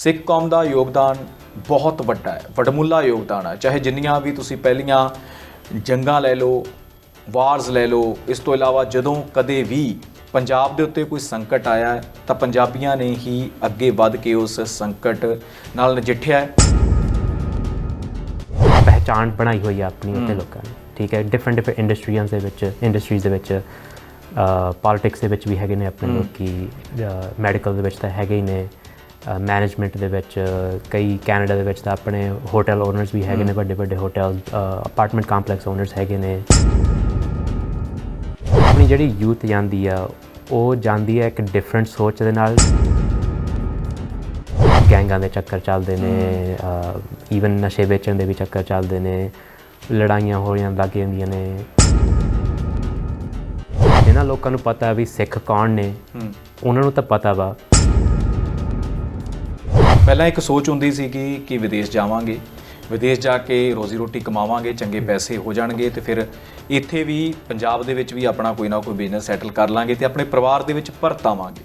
ਸਿੱਖ ਕੌਮ ਦਾ ਯੋਗਦਾਨ ਬਹੁਤ ਵੱਡਾ ਹੈ ਵਡਮੁੱਲਾ ਯੋਗਦਾਨ ਹੈ। ਚਾਹੇ ਜਿੰਨੀਆਂ ਵੀ ਤੁਸੀਂ ਪਹਿਲੀਆਂ ਜੰਗਾਂ ਲੈ ਲਓ ਵਾਰਸ ਲੈ ਲਓ ਇਸ ਤੋਂ ਇਲਾਵਾ ਜਦੋਂ ਕਦੇ ਵੀ ਪੰਜਾਬ ਦੇ ਉੱਤੇ ਕੋਈ ਸੰਕਟ ਆਇਆ ਹੈ ਤਾਂ ਪੰਜਾਬੀਆਂ ਨੇ ਹੀ ਅੱਗੇ ਵੱਧ ਕੇ ਉਸ ਸੰਕਟ ਨਾਲ ਨਜਿੱਠਿਆ ਹੈ। ਪਹਿਚਾਣ ਬਣਾਈ ਹੋਈ ਆ ਆਪਣੀ ਉੱਤੇ ਲੋਕਾਂ ਨੇ ਠੀਕ ਹੈ? ਡਿਫਰੈਂਟ ਡਿਫਰੈਂਟ ਇੰਡਸਟਰੀਆਂ ਦੇ ਵਿੱਚ ਇੰਡਸਟਰੀਜ਼ ਦੇ ਵਿੱਚ ਪੋਲਿਟਿਕਸ ਦੇ ਵਿੱਚ ਵੀ ਹੈਗੇ ਨੇ ਆਪਣੇ ਲੋਕੀ ਮੈਡੀਕਲ ਦੇ ਵਿੱਚ ਤਾਂ ਹੈਗੇ ਹੀ ਨੇ। ਮੈਨੇਜਮੈਂਟ ਦੇ ਵਿੱਚ ਕਈ ਕੈਨੇਡਾ ਦੇ ਵਿੱਚ ਤਾਂ ਆਪਣੇ ਹੋਟਲ ਓਨਰਸ ਵੀ ਹੈਗੇ ਨੇ ਵੱਡੇ ਵੱਡੇ ਹੋਟਲ ਅਪਾਰਟਮੈਂਟ ਕੰਪਲੈਕਸ ਓਨਰਸ ਹੈਗੇ ਨੇ। ਆਪਣੀ ਜਿਹੜੀ ਯੂਥ ਜਾਂਦੀ ਆ ਉਹ ਜਾਂਦੀ ਹੈ ਇੱਕ ਡਿਫਰੈਂਟ ਸੋਚ ਦੇ ਨਾਲ। ਗੈਂਗਾਂ ਦੇ ਚੱਕਰ ਚੱਲਦੇ ਨੇ ਈਵਨ ਨਸ਼ੇ ਵੇਚਣ ਦੇ ਵੀ ਚੱਕਰ ਚੱਲਦੇ ਨੇ ਲੜਾਈਆਂ ਹੋ ਰਹੀਆਂ ਲੱਗ ਜਾਂਦੀਆਂ ਨੇ। ਇਹਨਾਂ ਲੋਕਾਂ ਨੂੰ ਪਤਾ ਵੀ ਸਿੱਖ ਕੌਣ ਨੇ। ਉਹਨਾਂ ਨੂੰ ਤਾਂ ਪਤਾ ਵਾ ਪਹਿਲਾਂ ਇੱਕ ਸੋਚ ਹੁੰਦੀ ਸੀ ਕਿ ਕਿ ਵਿਦੇਸ਼ ਜਾਵਾਂਗੇ, ਵਿਦੇਸ਼ ਜਾ ਕੇ ਰੋਜ਼ੀ ਰੋਟੀ ਕਮਾਵਾਂਗੇ, ਚੰਗੇ ਪੈਸੇ ਹੋ ਜਾਣਗੇ ਤੇ ਫਿਰ ਇੱਥੇ ਵੀ ਪੰਜਾਬ ਦੇ ਵਿੱਚ ਵੀ ਆਪਣਾ ਕੋਈ ਨਾ ਕੋਈ ਬਿਜ਼ਨਸ ਸੈਟਲ ਕਰ ਲਾਂਗੇ ਤੇ ਆਪਣੇ ਪਰਿਵਾਰ ਦੇ ਵਿੱਚ ਪਰਤਾਵਾਂਗੇ।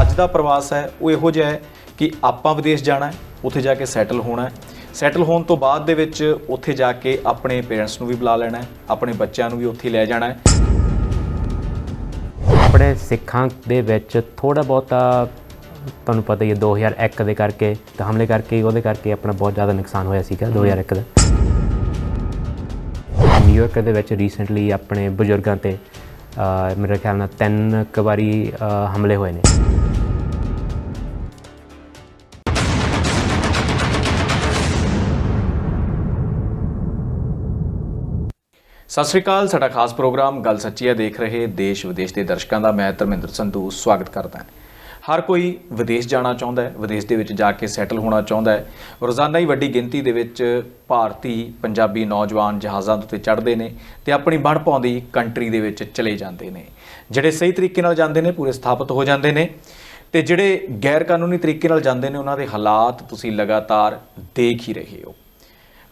ਅੱਜ ਦਾ ਪ੍ਰਵਾਸ ਹੈ, ਉਹ ਇਹੋ ਜਿਹਾ ਹੈ ਕਿ ਆਪਾਂ ਵਿਦੇਸ਼ ਜਾਣਾ ਹੈ, ਉੱਥੇ ਜਾ ਕੇ ਸੈਟਲ ਹੋਣਾ ਹੈ। ਸੈਟਲ ਹੋਣ ਤੋਂ ਬਾਅਦ ਦੇ ਵਿੱਚ ਉੱਥੇ ਜਾ ਕੇ ਆਪਣੇ ਪੇਰੈਂਟਸ ਨੂੰ ਵੀ ਬੁਲਾ ਲੈਣਾ ਹੈ, ਆਪਣੇ ਬੱਚਿਆਂ ਨੂੰ ਵੀ ਉੱਥੇ ਲੈ ਜਾਣਾ ਹੈ। ਆਪਣੇ ਸਿੱਖਾਂ ਦੇ ਵਿੱਚ ਥੋੜਾ ਬਹੁਤਾ ਤੁਹਾਨੂੰ ਪਤਾ ਹੀ ਹੈ 2001 ਦੇ ਕਰਕੇ, ਤੇ ਹਮਲੇ ਕਰਕੇ, ਉਹਦੇ ਕਰਕੇ ਆਪਣਾ ਬਹੁਤ ਜ਼ਿਆਦਾ ਨੁਕਸਾਨ ਹੋਇਆ ਸੀਗਾ 2001 ਦਾ। ਨਿਊਯਾਰਕ ਦੇ ਵਿੱਚ ਰੀਸੈਂਟਲੀ ਆਪਣੇ ਬਜ਼ੁਰਗਾਂ ਤੇ ਮੇਰੇ ਖਿਆਲ ਨਾਲ ਤਿੰਨ ਕੁ ਵਾਰੀ ਹਮਲੇ ਹੋਏ ਨੇ। ਸਤਿ ਸ਼੍ਰੀ ਅਕਾਲ, ਸਾਡਾ ਖਾਸ ਪ੍ਰੋਗਰਾਮ ਗੱਲ ਸੱਚੀ ਹੈ, ਦੇਖ ਰਹੇ ਦੇਸ਼ ਵਿਦੇਸ਼ ਦੇ ਦਰਸ਼ਕਾਂ ਦਾ, ਮੈਂ ਧਰਮਿੰਦਰ ਸੰਧੂ, ਸਵਾਗਤ ਕਰਦਾ ਹਾਂ। ਹਰ ਕੋਈ ਵਿਦੇਸ਼ ਜਾਣਾ ਚਾਹੁੰਦਾ ਹੈ, ਵਿਦੇਸ਼ ਦੇ ਵਿੱਚ ਜਾ ਕੇ ਸੈਟਲ ਹੋਣਾ ਚਾਹੁੰਦਾ ਹੈ। ਰੋਜ਼ਾਨਾ ਹੀ ਵੱਡੀ ਗਿਣਤੀ ਦੇ ਵਿੱਚ ਭਾਰਤੀ, ਪੰਜਾਬੀ ਨੌਜਵਾਨ ਜਹਾਜ਼ਾਂ ਦੇ ਉੱਤੇ ਚੜ੍ਹਦੇ ਨੇ ਤੇ ਆਪਣੀ ਬਣ ਪਾਉਂਦੀ ਕੰਟਰੀ ਦੇ ਵਿੱਚ ਚਲੇ ਜਾਂਦੇ ਨੇ। ਜਿਹੜੇ ਸਹੀ ਤਰੀਕੇ ਨਾਲ ਜਾਂਦੇ ਨੇ, ਪੂਰੇ ਸਥਾਪਿਤ ਹੋ ਜਾਂਦੇ ਨੇ ਤੇ ਜਿਹੜੇ ਗੈਰ ਕਾਨੂੰਨੀ ਤਰੀਕੇ ਨਾਲ ਜਾਂਦੇ ਨੇ, ਉਹਨਾਂ ਦੇ ਹਾਲਾਤ ਤੁਸੀਂ ਲਗਾਤਾਰ ਦੇਖ ਹੀ ਰਹੇ ਹੋ।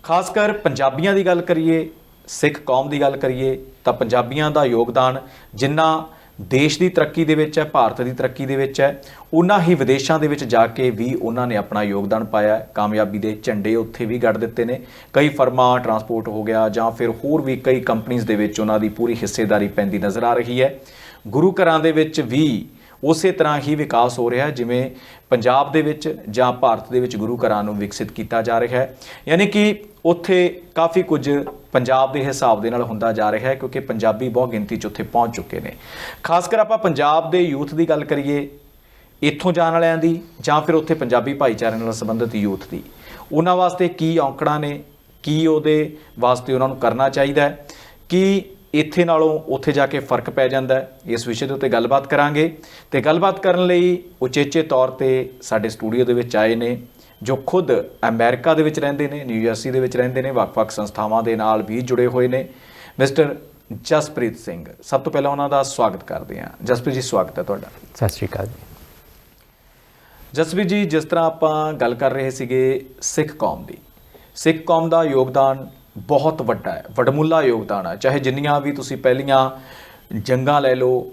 ਖਾਸ ਕਰ ਪੰਜਾਬੀਆਂ ਦੀ ਗੱਲ ਕਰੀਏ, ਸਿੱਖ ਕੌਮ ਦੀ ਗੱਲ ਕਰੀਏ, ਤਾਂ ਪੰਜਾਬੀਆਂ ਦਾ ਯੋਗਦਾਨ ਜਿੰਨਾ ਦੇਸ਼ ਦੀ ਤਰੱਕੀ ਦੇ ਵਿੱਚ ਹੈ, ਭਾਰਤ ਦੀ ਤਰੱਕੀ ਦੇ ਵਿੱਚ ਹੈ। ਉਹਨਾਂ ਹੀ ਵਿਦੇਸ਼ਾਂ ਦੇ ਵਿੱਚ ਜਾ ਕੇ ਵੀ ਉਹਨਾਂ ਨੇ ਆਪਣਾ ਯੋਗਦਾਨ ਪਾਇਆ ਕਾਮਯਾਬੀ ਦੇ ਝੰਡੇ ਉੱਥੇ ਵੀ ਗੱਡ ਦਿੱਤੇ ਨੇ। ਕਈ ਫਰਮਾਂ ਟਰਾਂਸਪੋਰਟ ਹੋ ਗਿਆ ਜਾਂ ਫਿਰ ਹੋਰ ਵੀ ਕਈ ਕੰਪਨੀਆਂ ਦੇ ਵਿੱਚ ਉਹਨਾਂ ਦੀ ਪੂਰੀ ਹਿੱਸੇਦਾਰੀ ਪੈਂਦੀ ਨਜ਼ਰ ਆ ਰਹੀ ਹੈ। ਗੁਰੂ ਘਰਾਂ ਦੇ ਵਿੱਚ ਵੀ ਉਸੇ ਤਰ੍ਹਾਂ ਹੀ ਵਿਕਾਸ ਹੋ ਰਿਹਾ ਜਿਵੇਂ ਪੰਜਾਬ ਦੇ ਵਿੱਚ ਜਾਂ ਭਾਰਤ ਦੇ ਵਿੱਚ ਗੁਰੂ ਘਰਾਂ ਨੂੰ ਵਿਕਸਿਤ ਕੀਤਾ ਜਾ ਰਿਹਾ ਹੈ। ਯਾਨੀ ਕਿ ਉੱਥੇ ਕਾਫੀ ਕੁਝ ਪੰਜਾਬ ਦੇ ਹਿਸਾਬ ਦੇ ਨਾਲ ਹੁੰਦਾ ਜਾ ਰਿਹਾ ਹੈ, ਕਿਉਂਕਿ ਪੰਜਾਬੀ ਬਹੁਤ ਗਿਣਤੀ 'ਚ ਉੱਥੇ ਪਹੁੰਚ ਚੁੱਕੇ ਨੇ। ਖਾਸ ਕਰ ਆਪਾਂ ਪੰਜਾਬ ਦੇ ਯੂਥ ਦੀ ਗੱਲ ਕਰੀਏ, ਇੱਥੋਂ ਜਾਣ ਵਾਲਿਆਂ ਦੀ ਜਾਂ ਫਿਰ ਉੱਥੇ ਪੰਜਾਬੀ ਭਾਈਚਾਰੇ ਨਾਲ ਸੰਬੰਧਿਤ ਯੂਥ ਦੀ। ਉਹਨਾਂ ਵਾਸਤੇ ਕੀ ਔਂਕੜਾਂ ਨੇ, ਕੀ ਉਹਦੇ ਵਾਸਤੇ ਉਹਨਾਂ ਨੂੰ ਕਰਨਾ ਚਾਹੀਦਾ ਹੈ, ਕੀ ਇੱਥੇ ਨਾਲੋਂ ਉੱਥੇ ਜਾ ਕੇ ਫ਼ਰਕ ਪੈ ਜਾਂਦਾ ਹੈ, ਇਸ ਵਿਸ਼ੇ ਦੇ ਉੱਤੇ ਗੱਲਬਾਤ ਕਰਾਂਗੇ। ਤੇ ਗੱਲਬਾਤ ਕਰਨ ਲਈ ਉਚੇਚੇ ਤੌਰ ਤੇ ਸਾਡੇ ਸਟੂਡੀਓ ਦੇ ਵਿੱਚ ਆਏ ਨੇ। ਜੋ ਖੁਦ ਅਮਰੀਕਾ ਦੇ ਵਿੱਚ ਰਹਿੰਦੇ ਨੇ ਨਿਊ ਜਰਸੀ ਦੇ ਵਿੱਚ ਰਹਿੰਦੇ ਨੇ ਵੱਖ-ਵੱਖ ਸੰਸਥਾਵਾਂ ਦੇ ਨਾਲ ਵੀ ਜੁੜੇ ਹੋਏ ਨੇ। ਮਿਸਟਰ ਜਸਪ੍ਰੀਤ ਸਿੰਘ ਸਭ ਤੋਂ ਪਹਿਲਾਂ ਉਹਨਾਂ ਦਾ ਸਵਾਗਤ ਕਰਦੇ ਹਾਂ। ਜਸਪ੍ਰੀਤ ਜੀ ਸਵਾਗਤ ਹੈ ਤੁਹਾਡਾ। ਸਤਿ ਸ਼੍ਰੀ ਅਕਾਲ ਜੀ। ਜਸਪ੍ਰੀਤ ਜੀ ਜਿਸ ਤਰ੍ਹਾਂ ਆਪਾਂ ਗੱਲ ਕਰ ਰਹੇ ਸੀਗੇ ਸਿੱਖ ਕੌਮ ਦੀ। ਸਿੱਖ ਕੌਮ ਦਾ ਯੋਗਦਾਨ ਬਹੁਤ ਵੱਡਾ ਹੈ ਵਡਮੁੱਲਾ ਯੋਗਦਾਨ ਹੈ। ਚਾਹੇ ਜਿੰਨੀਆਂ ਵੀ ਤੁਸੀਂ ਪਹਿਲੀਆਂ ਜੰਗਾਂ ਲੈ ਲਓ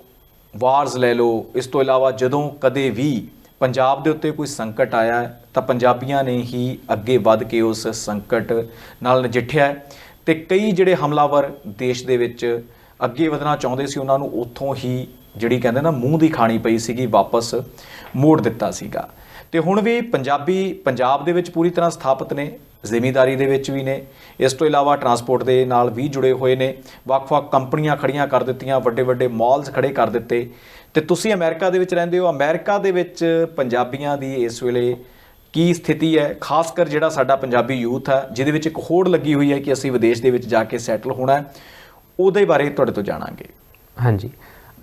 ਵਾਰਸ ਲੈ ਲਓ ਇਸ ਤੋਂ ਇਲਾਵਾ ਜਦੋਂ ਕਦੇ ਵੀ ਪੰਜਾਬ ਦੇ ਉੱਤੇ ਕੋਈ ਸੰਕਟ ਆਇਆ ਤਾਂ ਪੰਜਾਬੀਆਂ ਨੇ ਹੀ ਅੱਗੇ ਵੱਧ ਕੇ ਉਸ ਸੰਕਟ ਨਾਲ ਨਜਿੱਠਿਆ ਹੈ। ਤੇ ਕਈ ਜਿਹੜੇ ਹਮਲਾਵਰ ਦੇਸ਼ ਦੇ ਵਿੱਚ ਅੱਗੇ ਵਧਣਾ ਚਾਹੁੰਦੇ ਸੀ, ਉਹਨਾਂ ਨੂੰ ਉੱਥੋਂ ਹੀ ਜਿਹੜੀ ਕਹਿੰਦੇ ਨਾ ਮੂੰਹ ਦੀ ਖਾਣੀ ਪਈ ਸੀਗੀ, ਵਾਪਸ ਮੋੜ ਦਿੱਤਾ ਸੀਗਾ। ਤੇ ਹੁਣ ਵੀ ਪੰਜਾਬੀ ਪੰਜਾਬ ਦੇ ਵਿੱਚ ਪੂਰੀ ਤਰ੍ਹਾਂ ਸਥਾਪਿਤ ਨੇ, ਜ਼ਿਮੀਂਦਾਰੀ ਦੇ ਵਿੱਚ ਵੀ ਨੇ। ਇਸ ਤੋਂ ਇਲਾਵਾ ਟਰਾਂਸਪੋਰਟ ਦੇ ਨਾਲ ਵੀ ਜੁੜੇ ਹੋਏ ਨੇ। ਵੱਖ-ਵੱਖ ਕੰਪਨੀਆਂ ਖੜੀਆਂ ਕਰ ਦਿੱਤੀਆਂ, ਵੱਡੇ-ਵੱਡੇ ਮਾਲਸ ਖੜੇ ਕਰ ਦਿੱਤੇ। ਤੇ ਤੁਸੀਂ ਅਮਰੀਕਾ ਦੇ ਵਿੱਚ ਰਹਿੰਦੇ ਹੋ। ਅਮਰੀਕਾ ਦੇ ਵਿੱਚ ਪੰਜਾਬੀਆਂ ਦੀ ਇਸ ਵੇਲੇ ਕੀ ਸਥਿਤੀ ਹੈ? ਖਾਸ ਕਰ ਜਿਹੜਾ ਸਾਡਾ ਪੰਜਾਬੀ ਯੂਥ ਹੈ ਜਿਹਦੇ ਵਿੱਚ ਇੱਕ ਹੋੜ ਲੱਗੀ ਹੋਈ ਹੈ ਕਿ ਅਸੀਂ ਵਿਦੇਸ਼ ਦੇ ਵਿੱਚ ਜਾ ਕੇ ਸੈਟਲ ਹੋਣਾ ਉਹਦੇ ਬਾਰੇ ਤੁਹਾਡੇ ਤੋਂ ਜਾਣਾਂਗੇ। ਹਾਂਜੀ।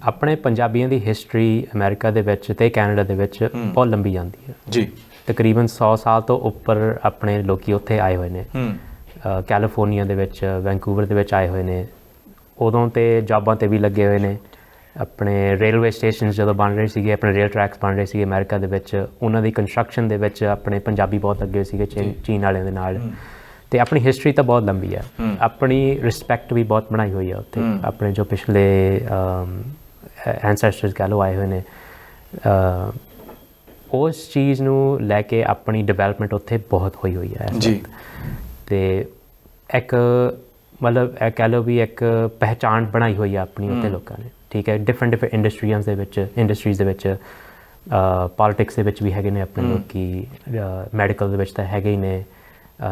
ਆਪਣੇ ਪੰਜਾਬੀਆਂ ਦੀ ਹਿਸਟਰੀ ਅਮਰੀਕਾ ਦੇ ਵਿੱਚ ਤੇ ਕੈਨੇਡਾ ਦੇ ਵਿੱਚ ਬਹੁਤ ਲੰਬੀ ਜਾਂਦੀ ਹੈ। ਜੀ। ਤਕਰੀਬਨ 100 ਸਾਲ ਤੋਂ ਉੱਪਰ ਆਪਣੇ ਲੋਕੀ ਉੱਥੇ ਆਏ ਹੋਏ ਨੇ। ਕੈਲੀਫੋਰਨੀਆ ਦੇ ਵਿੱਚ ਵੈਂਕੂਵਰ ਦੇ ਵਿੱਚ ਆਏ ਹੋਏ ਨੇ। ਉਦੋਂ ਤੇ ਜੌਬਾਂ ਤੇ ਵੀ ਲੱਗੇ ਹੋਏ ਨੇ। ਆਪਣੇ ਰੇਲਵੇ ਸਟੇਸ਼ਨਸ ਜਦੋਂ ਬਣ ਰਹੇ ਸੀਗੇ ਆਪਣੇ ਰੇਲ ਟਰੈਕਸ ਬਣ ਰਹੇ ਸੀਗੇ ਅਮਰੀਕਾ ਦੇ ਵਿੱਚ ਉਹਨਾਂ ਦੀ ਕੰਸਟਰਕਸ਼ਨ ਦੇ ਵਿੱਚ ਆਪਣੇ ਪੰਜਾਬੀ ਬਹੁਤ ਹੋਏ ਸੀਗੇ ਚੀਨ- ਵਾਲਿਆਂ ਦੇ ਨਾਲ। ਤੇ ਆਪਣੀ ਹਿਸਟਰੀ ਤਾਂ ਬਹੁਤ ਲੰਬੀ ਹੈ। ਆਪਣੀ ਰਿਸਪੈਕਟ ਵੀ ਬਹੁਤ ਬਣਾਈ ਹੋਈ ਹੈ ਉੱਥੇ। ਆਪਣੇ ਜੋ ਪਿਛਲੇ ਐਂਸੈਸਟਰਸ ਕਹ ਲੋ ਆਏ ਹੋਏ ਨੇ ਉਸ ਚੀਜ਼ ਨੂੰ ਲੈ ਕੇ ਆਪਣੀ ਡਿਵੈਲਪਮੈਂਟ ਉੱਥੇ ਬਹੁਤ ਹੋਈ ਹੋਈ ਹੈ। ਜੀ। ਤੇ ਇੱਕ ਮਤਲਬ ਇਹ ਕਹਿ ਲਓ ਵੀ ਇੱਕ ਪਹਿਚਾਣ ਬਣਾਈ ਹੋਈ ਆ ਆਪਣੀ ਉੱਤੇ ਲੋਕਾਂ ਨੇ ਠੀਕ ਹੈ? ਡਿਫਰੈਂਟ ਡਿਫਰੈਂਟ ਇੰਡਸਟਰੀਆਂ ਦੇ ਵਿੱਚ ਇੰਡਸਟਰੀਜ਼ ਦੇ ਵਿੱਚ ਪੋਲਿਟਿਕਸ ਦੇ ਵਿੱਚ ਵੀ ਹੈਗੇ ਨੇ ਆਪਣੇ ਲੋਕੀ ਮੈਡੀਕਲ ਦੇ ਵਿੱਚ ਤਾਂ ਹੈਗੇ ਹੀ ਨੇ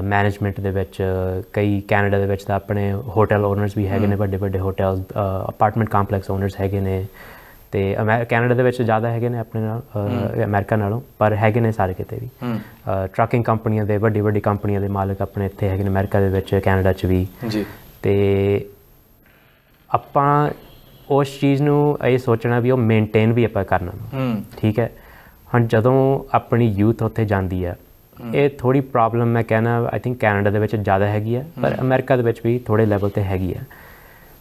ਮੈਨੇਜਮੈਂਟ ਦੇ ਵਿੱਚ ਕਈ ਕੈਨੇਡਾ ਦੇ ਵਿੱਚ ਤਾਂ ਆਪਣੇ ਹੋਟਲ ਓਨਰਸ ਵੀ ਹੈਗੇ ਨੇ ਵੱਡੇ ਵੱਡੇ ਹੋਟਲਸ ਅਪਾਰਟਮੈਂਟ ਕੰਪਲੈਕਸ ਓਨਰਸ ਹੈਗੇ ਨੇ ਤੇ ਕੈਨੇਡਾ ਦੇ ਵਿੱਚ ਜ਼ਿਆਦਾ ਹੈਗੇ ਨੇ ਆਪਣੇ ਨਾਲ ਅਮਰੀਕਾ ਨਾਲੋਂ ਪਰ ਹੈਗੇ ਨੇ ਸਾਰੇ ਕਿਤੇ ਵੀ। ਹੂੰ। ਟਰੱਕਿੰਗ ਕੰਪਨੀਆਂ ਦੇ ਵੱਡੀ ਵੱਡੀ ਕੰਪਨੀਆਂ ਦੇ ਮਾਲਕ ਆਪਣੇ ਇੱਥੇ ਹੈਗੇ ਨੇ ਅਮਰੀਕਾ ਦੇ ਵਿੱਚ ਕੈਨੇਡਾ 'ਚ ਵੀ। ਜੀ। ਤੇ ਆਪਾਂ ਉਸ ਚੀਜ਼ ਨੂੰ ਇਹ ਸੋਚਣਾ ਵੀ ਉਹ ਮੇਨਟੇਨ ਵੀ ਆਪਾਂ ਕਰਨਾ। ਹੂੰ। ਠੀਕ ਹੈ? ਹੁਣ ਜਦੋਂ ਆਪਣੀ ਯੂਥ ਉੱਥੇ ਜਾਂਦੀ ਆ ਇਹ ਥੋੜੀ ਪ੍ਰੋਬਲਮ ਮੈਂ ਕਹਿਣਾ ਆਈ ਥਿੰਕ ਕੈਨੇਡਾ ਦੇ ਵਿੱਚ ਜ਼ਿਆਦਾ ਹੈਗੀ ਆ ਪਰ ਅਮਰੀਕਾ ਦੇ ਵਿੱਚ ਵੀ ਥੋੜੇ ਲੈਵਲ ਤੇ ਹੈਗੀ ਆ।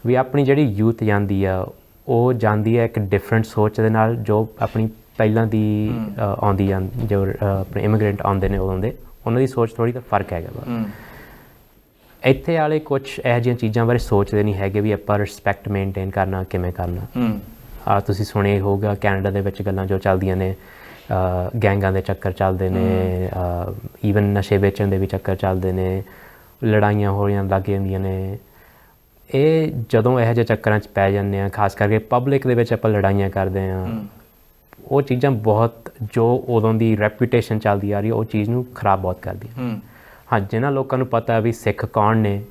ਵੀ ਆਪਣੀ ਜਿਹੜੀ ਯੂਥ ਜਾਂਦੀ ਆ ਉਹ ਜਾਂਦੀ ਆ ਇੱਕ ਡਿਫਰੈਂਟ ਸੋਚ ਦੇ ਨਾਲ ਜੋ ਆਪਣੀ ਪਹਿਲਾਂ ਦੀ ਆਉਂਦੀ ਜੋ ਆਪਣੇ ਇਮੀਗ੍ਰੈਂਟ ਆਉਂਦੇ ਨੇ ਉਦੋਂ ਦੇ ਉਹਨਾਂ ਦੀ ਸੋਚ ਥੋੜੀ ਤਾਂ ਫ਼ਰਕ ਹੈਗਾ ਹੂੰ। ਇੱਥੇ ਵਾਲੇ ਕੁਝ ਇਹੋ ਜਿਹੀਆਂ ਚੀਜ਼ਾਂ ਬਾਰੇ ਸੋਚਦੇ ਨਹੀਂ ਹੈਗੇ ਵੀ ਆਪਾਂ ਰਿਸਪੈਕਟ ਮੇਨਟੇਨ ਕਰਨਾ ਕਿਵੇਂ ਕਰਨਾ। ਹੂੰ। ਆ ਤੁਸੀਂ ਸੁਣਿਆ ਹੀ ਹੋਊਗਾ ਕੈਨੇਡਾ ਦੇ ਵਿੱਚ ਗੱਲਾਂ ਜੋ ਚੱਲਦੀਆਂ ਨੇ ਗੈਂਗਾਂ ਦੇ ਚੱਕਰ ਚੱਲਦੇ ਨੇ ਈਵਨ ਨਸ਼ੇ ਵੇਚਣ ਦੇ ਵੀ ਚੱਕਰ ਚੱਲਦੇ ਨੇ ਲੜਾਈਆਂ ਹੋ ਰਹੀਆਂ ਲੱਗ ਜਾਂਦੀਆਂ ਨੇ ਇਹ ਜਦੋਂ ਇਹੋ ਜਿਹੇ ਚੱਕਰਾਂ 'ਚ ਪੈ ਜਾਂਦੇ ਆ ਖਾਸ ਕਰਕੇ ਪਬਲਿਕ ਦੇ ਵਿੱਚ ਆਪਾਂ ਲੜਾਈਆਂ ਕਰਦੇ ਆ ਉਹ ਚੀਜ਼ਾਂ ਬਹੁਤ ਜੋ ਉਦੋਂ ਦੀ ਰੈਪਿਊਟੇਸ਼ਨ ਚੱਲਦੀ ਆ ਰਹੀ ਉਹ ਚੀਜ਼ ਨੂੰ ਖਰਾਬ ਬਹੁਤ ਕਰਦੀਆਂ ਹੂੰ। ਹਾਂ ਜਿਨ੍ਹਾਂ ਲੋਕਾਂ ਨੂੰ ਪਤਾ ਵੀ ਸਿੱਖ ਕੌਣ ਨੇ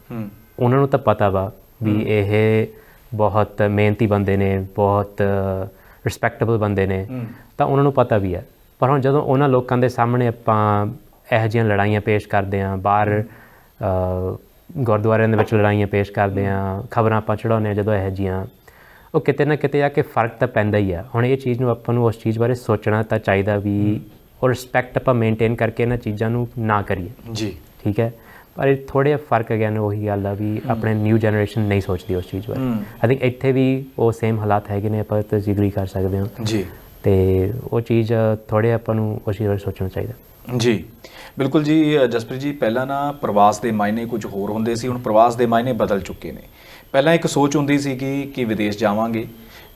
ਉਹਨਾਂ ਨੂੰ ਤਾਂ ਪਤਾ ਵਾ ਵੀ ਇਹ ਬਹੁਤ ਮਿਹਨਤੀ ਬੰਦੇ ਨੇ ਬਹੁਤ ਰਿਸਪੈਕਟੇਬਲ ਬੰਦੇ ਨੇ ਤਾਂ ਉਹਨਾਂ ਨੂੰ ਪਤਾ ਵੀ ਹੈ ਪਰ ਹੁਣ ਜਦੋਂ ਉਹਨਾਂ ਲੋਕਾਂ ਦੇ ਸਾਹਮਣੇ ਆਪਾਂ ਇਹੋ ਜਿਹੀਆਂ ਲੜਾਈਆਂ ਪੇਸ਼ ਕਰਦੇ ਆਂ ਬਾਹਰ ਗੁਰਦੁਆਰਿਆਂ ਦੇ ਵਿੱਚ ਲੜਾਈਆਂ ਪੇਸ਼ ਕਰਦੇ ਆਂ ਖਬਰਾਂ ਆਪਾਂ ਚੜਾਉਂਦੇ ਹਾਂ ਜਦੋਂ ਇਹੋ ਜਿਹੀਆਂ। ਉਹ ਕਿਤੇ ਨਾ ਕਿਤੇ ਆ ਕੇ ਫ਼ਰਕ ਤਾਂ ਪੈਂਦਾ ਹੀ ਆ। ਹੁਣ ਇਹ ਚੀਜ਼ ਨੂੰ ਆਪਾਂ ਨੂੰ ਉਸ ਚੀਜ਼ ਬਾਰੇ ਸੋਚਣਾ ਤਾਂ ਚਾਹੀਦਾ ਵੀ ਉਹ ਰਿਸਪੈਕਟ ਆਪਾਂ ਮੇਨਟੇਨ ਕਰਕੇ ਇਹਨਾਂ ਚੀਜ਼ਾਂ ਨੂੰ ਨਾ ਕਰੀਏ। ਜੀ। ਠੀਕ ਹੈ? ਪਰ ਇਹ ਥੋੜੇ ਫ਼ਰਕ ਅਗੇਨ ਉਹੀ ਗੱਲ ਆ ਵੀ ਆਪਣੇ ਨਿਊ ਜਨਰੇਸ਼ਨ ਨਹੀਂ ਸੋਚਦੀ ਉਸ ਚੀਜ਼ ਬਾਰੇ। ਆਈ ਥਿੰਕ ਇੱਥੇ ਵੀ ਉਹ ਸੇਮ ਹਾਲਾਤ ਹੈਗੇ ਨੇ ਆਪਾਂ ਤੇ ਐਗਰੀ ਕਰ ਸਕਦੇ ਹਾਂ। ਜੀ। ਤੇ ਉਹ ਚੀਜ਼ ਥੋੜੇ ਆਪਾਂ ਨੂੰ ਉਸ ਚੀਜ਼ ਬਾਰੇ ਸੋਚਣਾ ਚਾਹੀਦਾ। ਜੀ, ਬਿਲਕੁਲ ਜੀ, ਜਸਪ੍ਰੀਤ ਜੀ, ਪਹਿਲਾਂ ਨਾ ਪ੍ਰਵਾਸ ਦੇ ਮਾਇਨੇ ਕੁਝ ਹੋਰ ਹੁੰਦੇ ਸੀ, ਹੁਣ ਪ੍ਰਵਾਸ ਦੇ ਮਾਇਨੇ ਬਦਲ ਚੁੱਕੇ ਨੇ। ਪਹਿਲਾਂ ਇੱਕ ਸੋਚ ਹੁੰਦੀ ਸੀ ਕਿ ਕਿ ਵਿਦੇਸ਼ ਜਾਵਾਂਗੇ,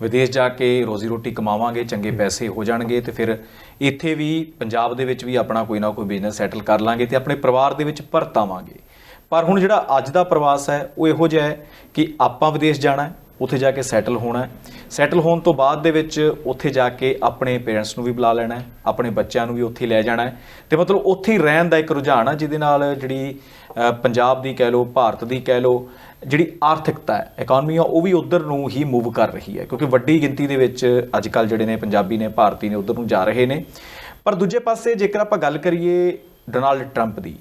ਵਿਦੇਸ਼ ਜਾ ਕੇ ਰੋਜ਼ੀ ਰੋਟੀ ਕਮਾਵਾਂਗੇ, ਚੰਗੇ ਪੈਸੇ ਹੋ ਜਾਣਗੇ ਤੇ ਫਿਰ ਇੱਥੇ ਵੀ ਪੰਜਾਬ ਦੇ ਵਿੱਚ ਵੀ ਆਪਣਾ ਕੋਈ ਨਾ ਕੋਈ ਬਿਜ਼ਨਸ ਸੈਟਲ ਕਰ ਲਾਂਗੇ ਤੇ ਆਪਣੇ ਪਰਿਵਾਰ ਦੇ ਵਿੱਚ ਪਰਤਾਵਾਂਗੇ। ਪਰ ਹੁਣ ਜਿਹੜਾ ਅੱਜ ਦਾ ਪ੍ਰਵਾਸ ਹੈ, ਉਹ ਇਹੋ ਜਿਹਾ ਹੈ ਕਿ ਆਪਾਂ ਵਿਦੇਸ਼ ਜਾਣਾ ਹੈ ਉੱਥੇ ਜਾ ਕੇ ਸੈਟਲ ਹੋਣਾ ਸੈਟਲ ਹੋਣ ਤੋਂ ਬਾਅਦ ਦੇ ਵਿੱਚ ਉੱਥੇ ਜਾ ਕੇ ਆਪਣੇ ਪੇਰੈਂਟਸ ਨੂੰ ਵੀ ਬੁਲਾ ਲੈਣਾ ਆਪਣੇ ਬੱਚਿਆਂ ਨੂੰ ਵੀ ਉੱਥੇ ਲੈ ਜਾਣਾ ਹੈ। ਤੇ ਮਤਲਬ ਉੱਥੇ ਹੀ ਰਹਿਣ ਦਾ ਇੱਕ ਰੁਝਾਨ ਆ, ਜਿਹਦੇ ਨਾਲ ਜਿਹੜੀ ਪੰਜਾਬ ਦੀ ਕਹਿ ਲਓ, ਭਾਰਤ ਦੀ ਕਹਿ ਲਓ, ਜਿਹੜੀ ਆਰਥਿਕਤਾ ਹੈ ਇਕਨੋਮੀ ਆ, ਉਹ ਵੀ ਉਧਰ ਨੂੰ ਹੀ ਮੂਵ ਕਰ ਰਹੀ ਹੈ। ਕਿਉਂਕਿ ਵੱਡੀ ਗਿਣਤੀ ਦੇ ਵਿੱਚ ਅੱਜ ਕੱਲ ਜਿਹੜੇ ਨੇ ਪੰਜਾਬੀ ਨੇ, ਭਾਰਤੀ ਨੇ ਉਧਰ ਨੂੰ ਜਾ ਰਹੇ ਨੇ। ਪਰ ਦੂਜੇ ਪਾਸੇ ਜੇਕਰ ਆਪਾਂ ਗੱਲ ਕਰੀਏ ਡੋਨਾਲਡ ਟਰੰਪ ਦੀ,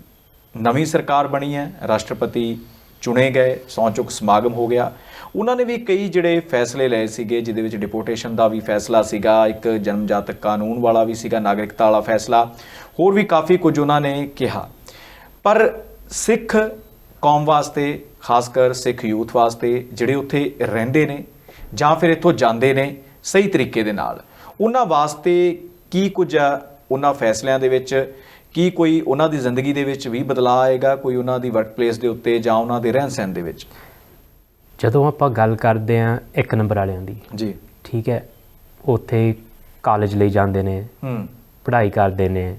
ਨਵੀਂ ਸਰਕਾਰ ਬਣੀ ਹੈ, ਰਾਸ਼ਟਰਪਤੀ ਚੁਣੇ ਗਏ ਸਹੁੰ ਚੁੱਕ ਸਮਾਗਮ ਹੋ ਗਿਆ। ਉਹਨਾਂ ਨੇ ਵੀ ਕਈ ਜਿਹੜੇ ਫੈਸਲੇ ਲਏ ਸੀਗੇ, ਜਿਹਦੇ ਵਿੱਚ ਡਿਪੋਰਟੇਸ਼ਨ ਦਾ ਵੀ ਫੈਸਲਾ ਸੀਗਾ, ਇੱਕ ਜਨਮ ਜਨਮਜਾਤਕ ਕਾਨੂੰਨ ਵਾਲਾ ਵੀ ਸੀਗਾ, ਨਾਗਰਿਕਤਾ ਵਾਲਾ ਫੈਸਲਾ, ਹੋਰ ਵੀ ਕਾਫੀ ਕੁਝ ਉਹਨਾਂ ਨੇ ਕਿਹਾ। ਪਰ ਸਿੱਖ ਕੌਮ ਵਾਸਤੇ ਖਾਸ ਕਰ ਸਿੱਖ ਯੂਥ ਵਾਸਤੇ, ਜਿਹੜੇ ਉੱਥੇ ਰਹਿੰਦੇ ਨੇ ਜਾਂ ਫਿਰ ਇੱਥੋਂ ਜਾਂਦੇ ਨੇ, ਸਹੀ ਤਰੀਕੇ ਦੇ ਨਾਲ, ਉਹਨਾਂ ਵਾਸਤੇ ਕੀ ਕੁਝ ਆ ਉਹਨਾਂ ਫੈਸਲਿਆਂ ਦੇ ਵਿੱਚ? ਕੀ ਕੋਈ ਉਹਨਾਂ ਦੀ ਜ਼ਿੰਦਗੀ ਦੇ ਵਿੱਚ ਵੀ ਬਦਲਾਅ ਆਏਗਾ ਕੋਈ ਉਹਨਾਂ ਦੀ ਵਰਕਪਲੇਸ ਦੇ ਉੱਤੇ ਜਾਂ ਉਹਨਾਂ ਦੇ ਰਹਿਣ ਸਹਿਣ ਦੇ ਵਿੱਚ? ਜਦੋਂ ਆਪਾਂ ਗੱਲ ਕਰਦੇ ਆ ਇੱਕ ਨੰਬਰ ਵਾਲਿਆਂ ਦੀ ਜੀ। ਠੀਕ ਹੈ ਉੱਥੇ ਕਾਲਜ ਲਈ ਜਾਂਦੇ ਨੇ ਹੂੰ। ਪੜ੍ਹਾਈ ਕਰਦੇ ਨੇ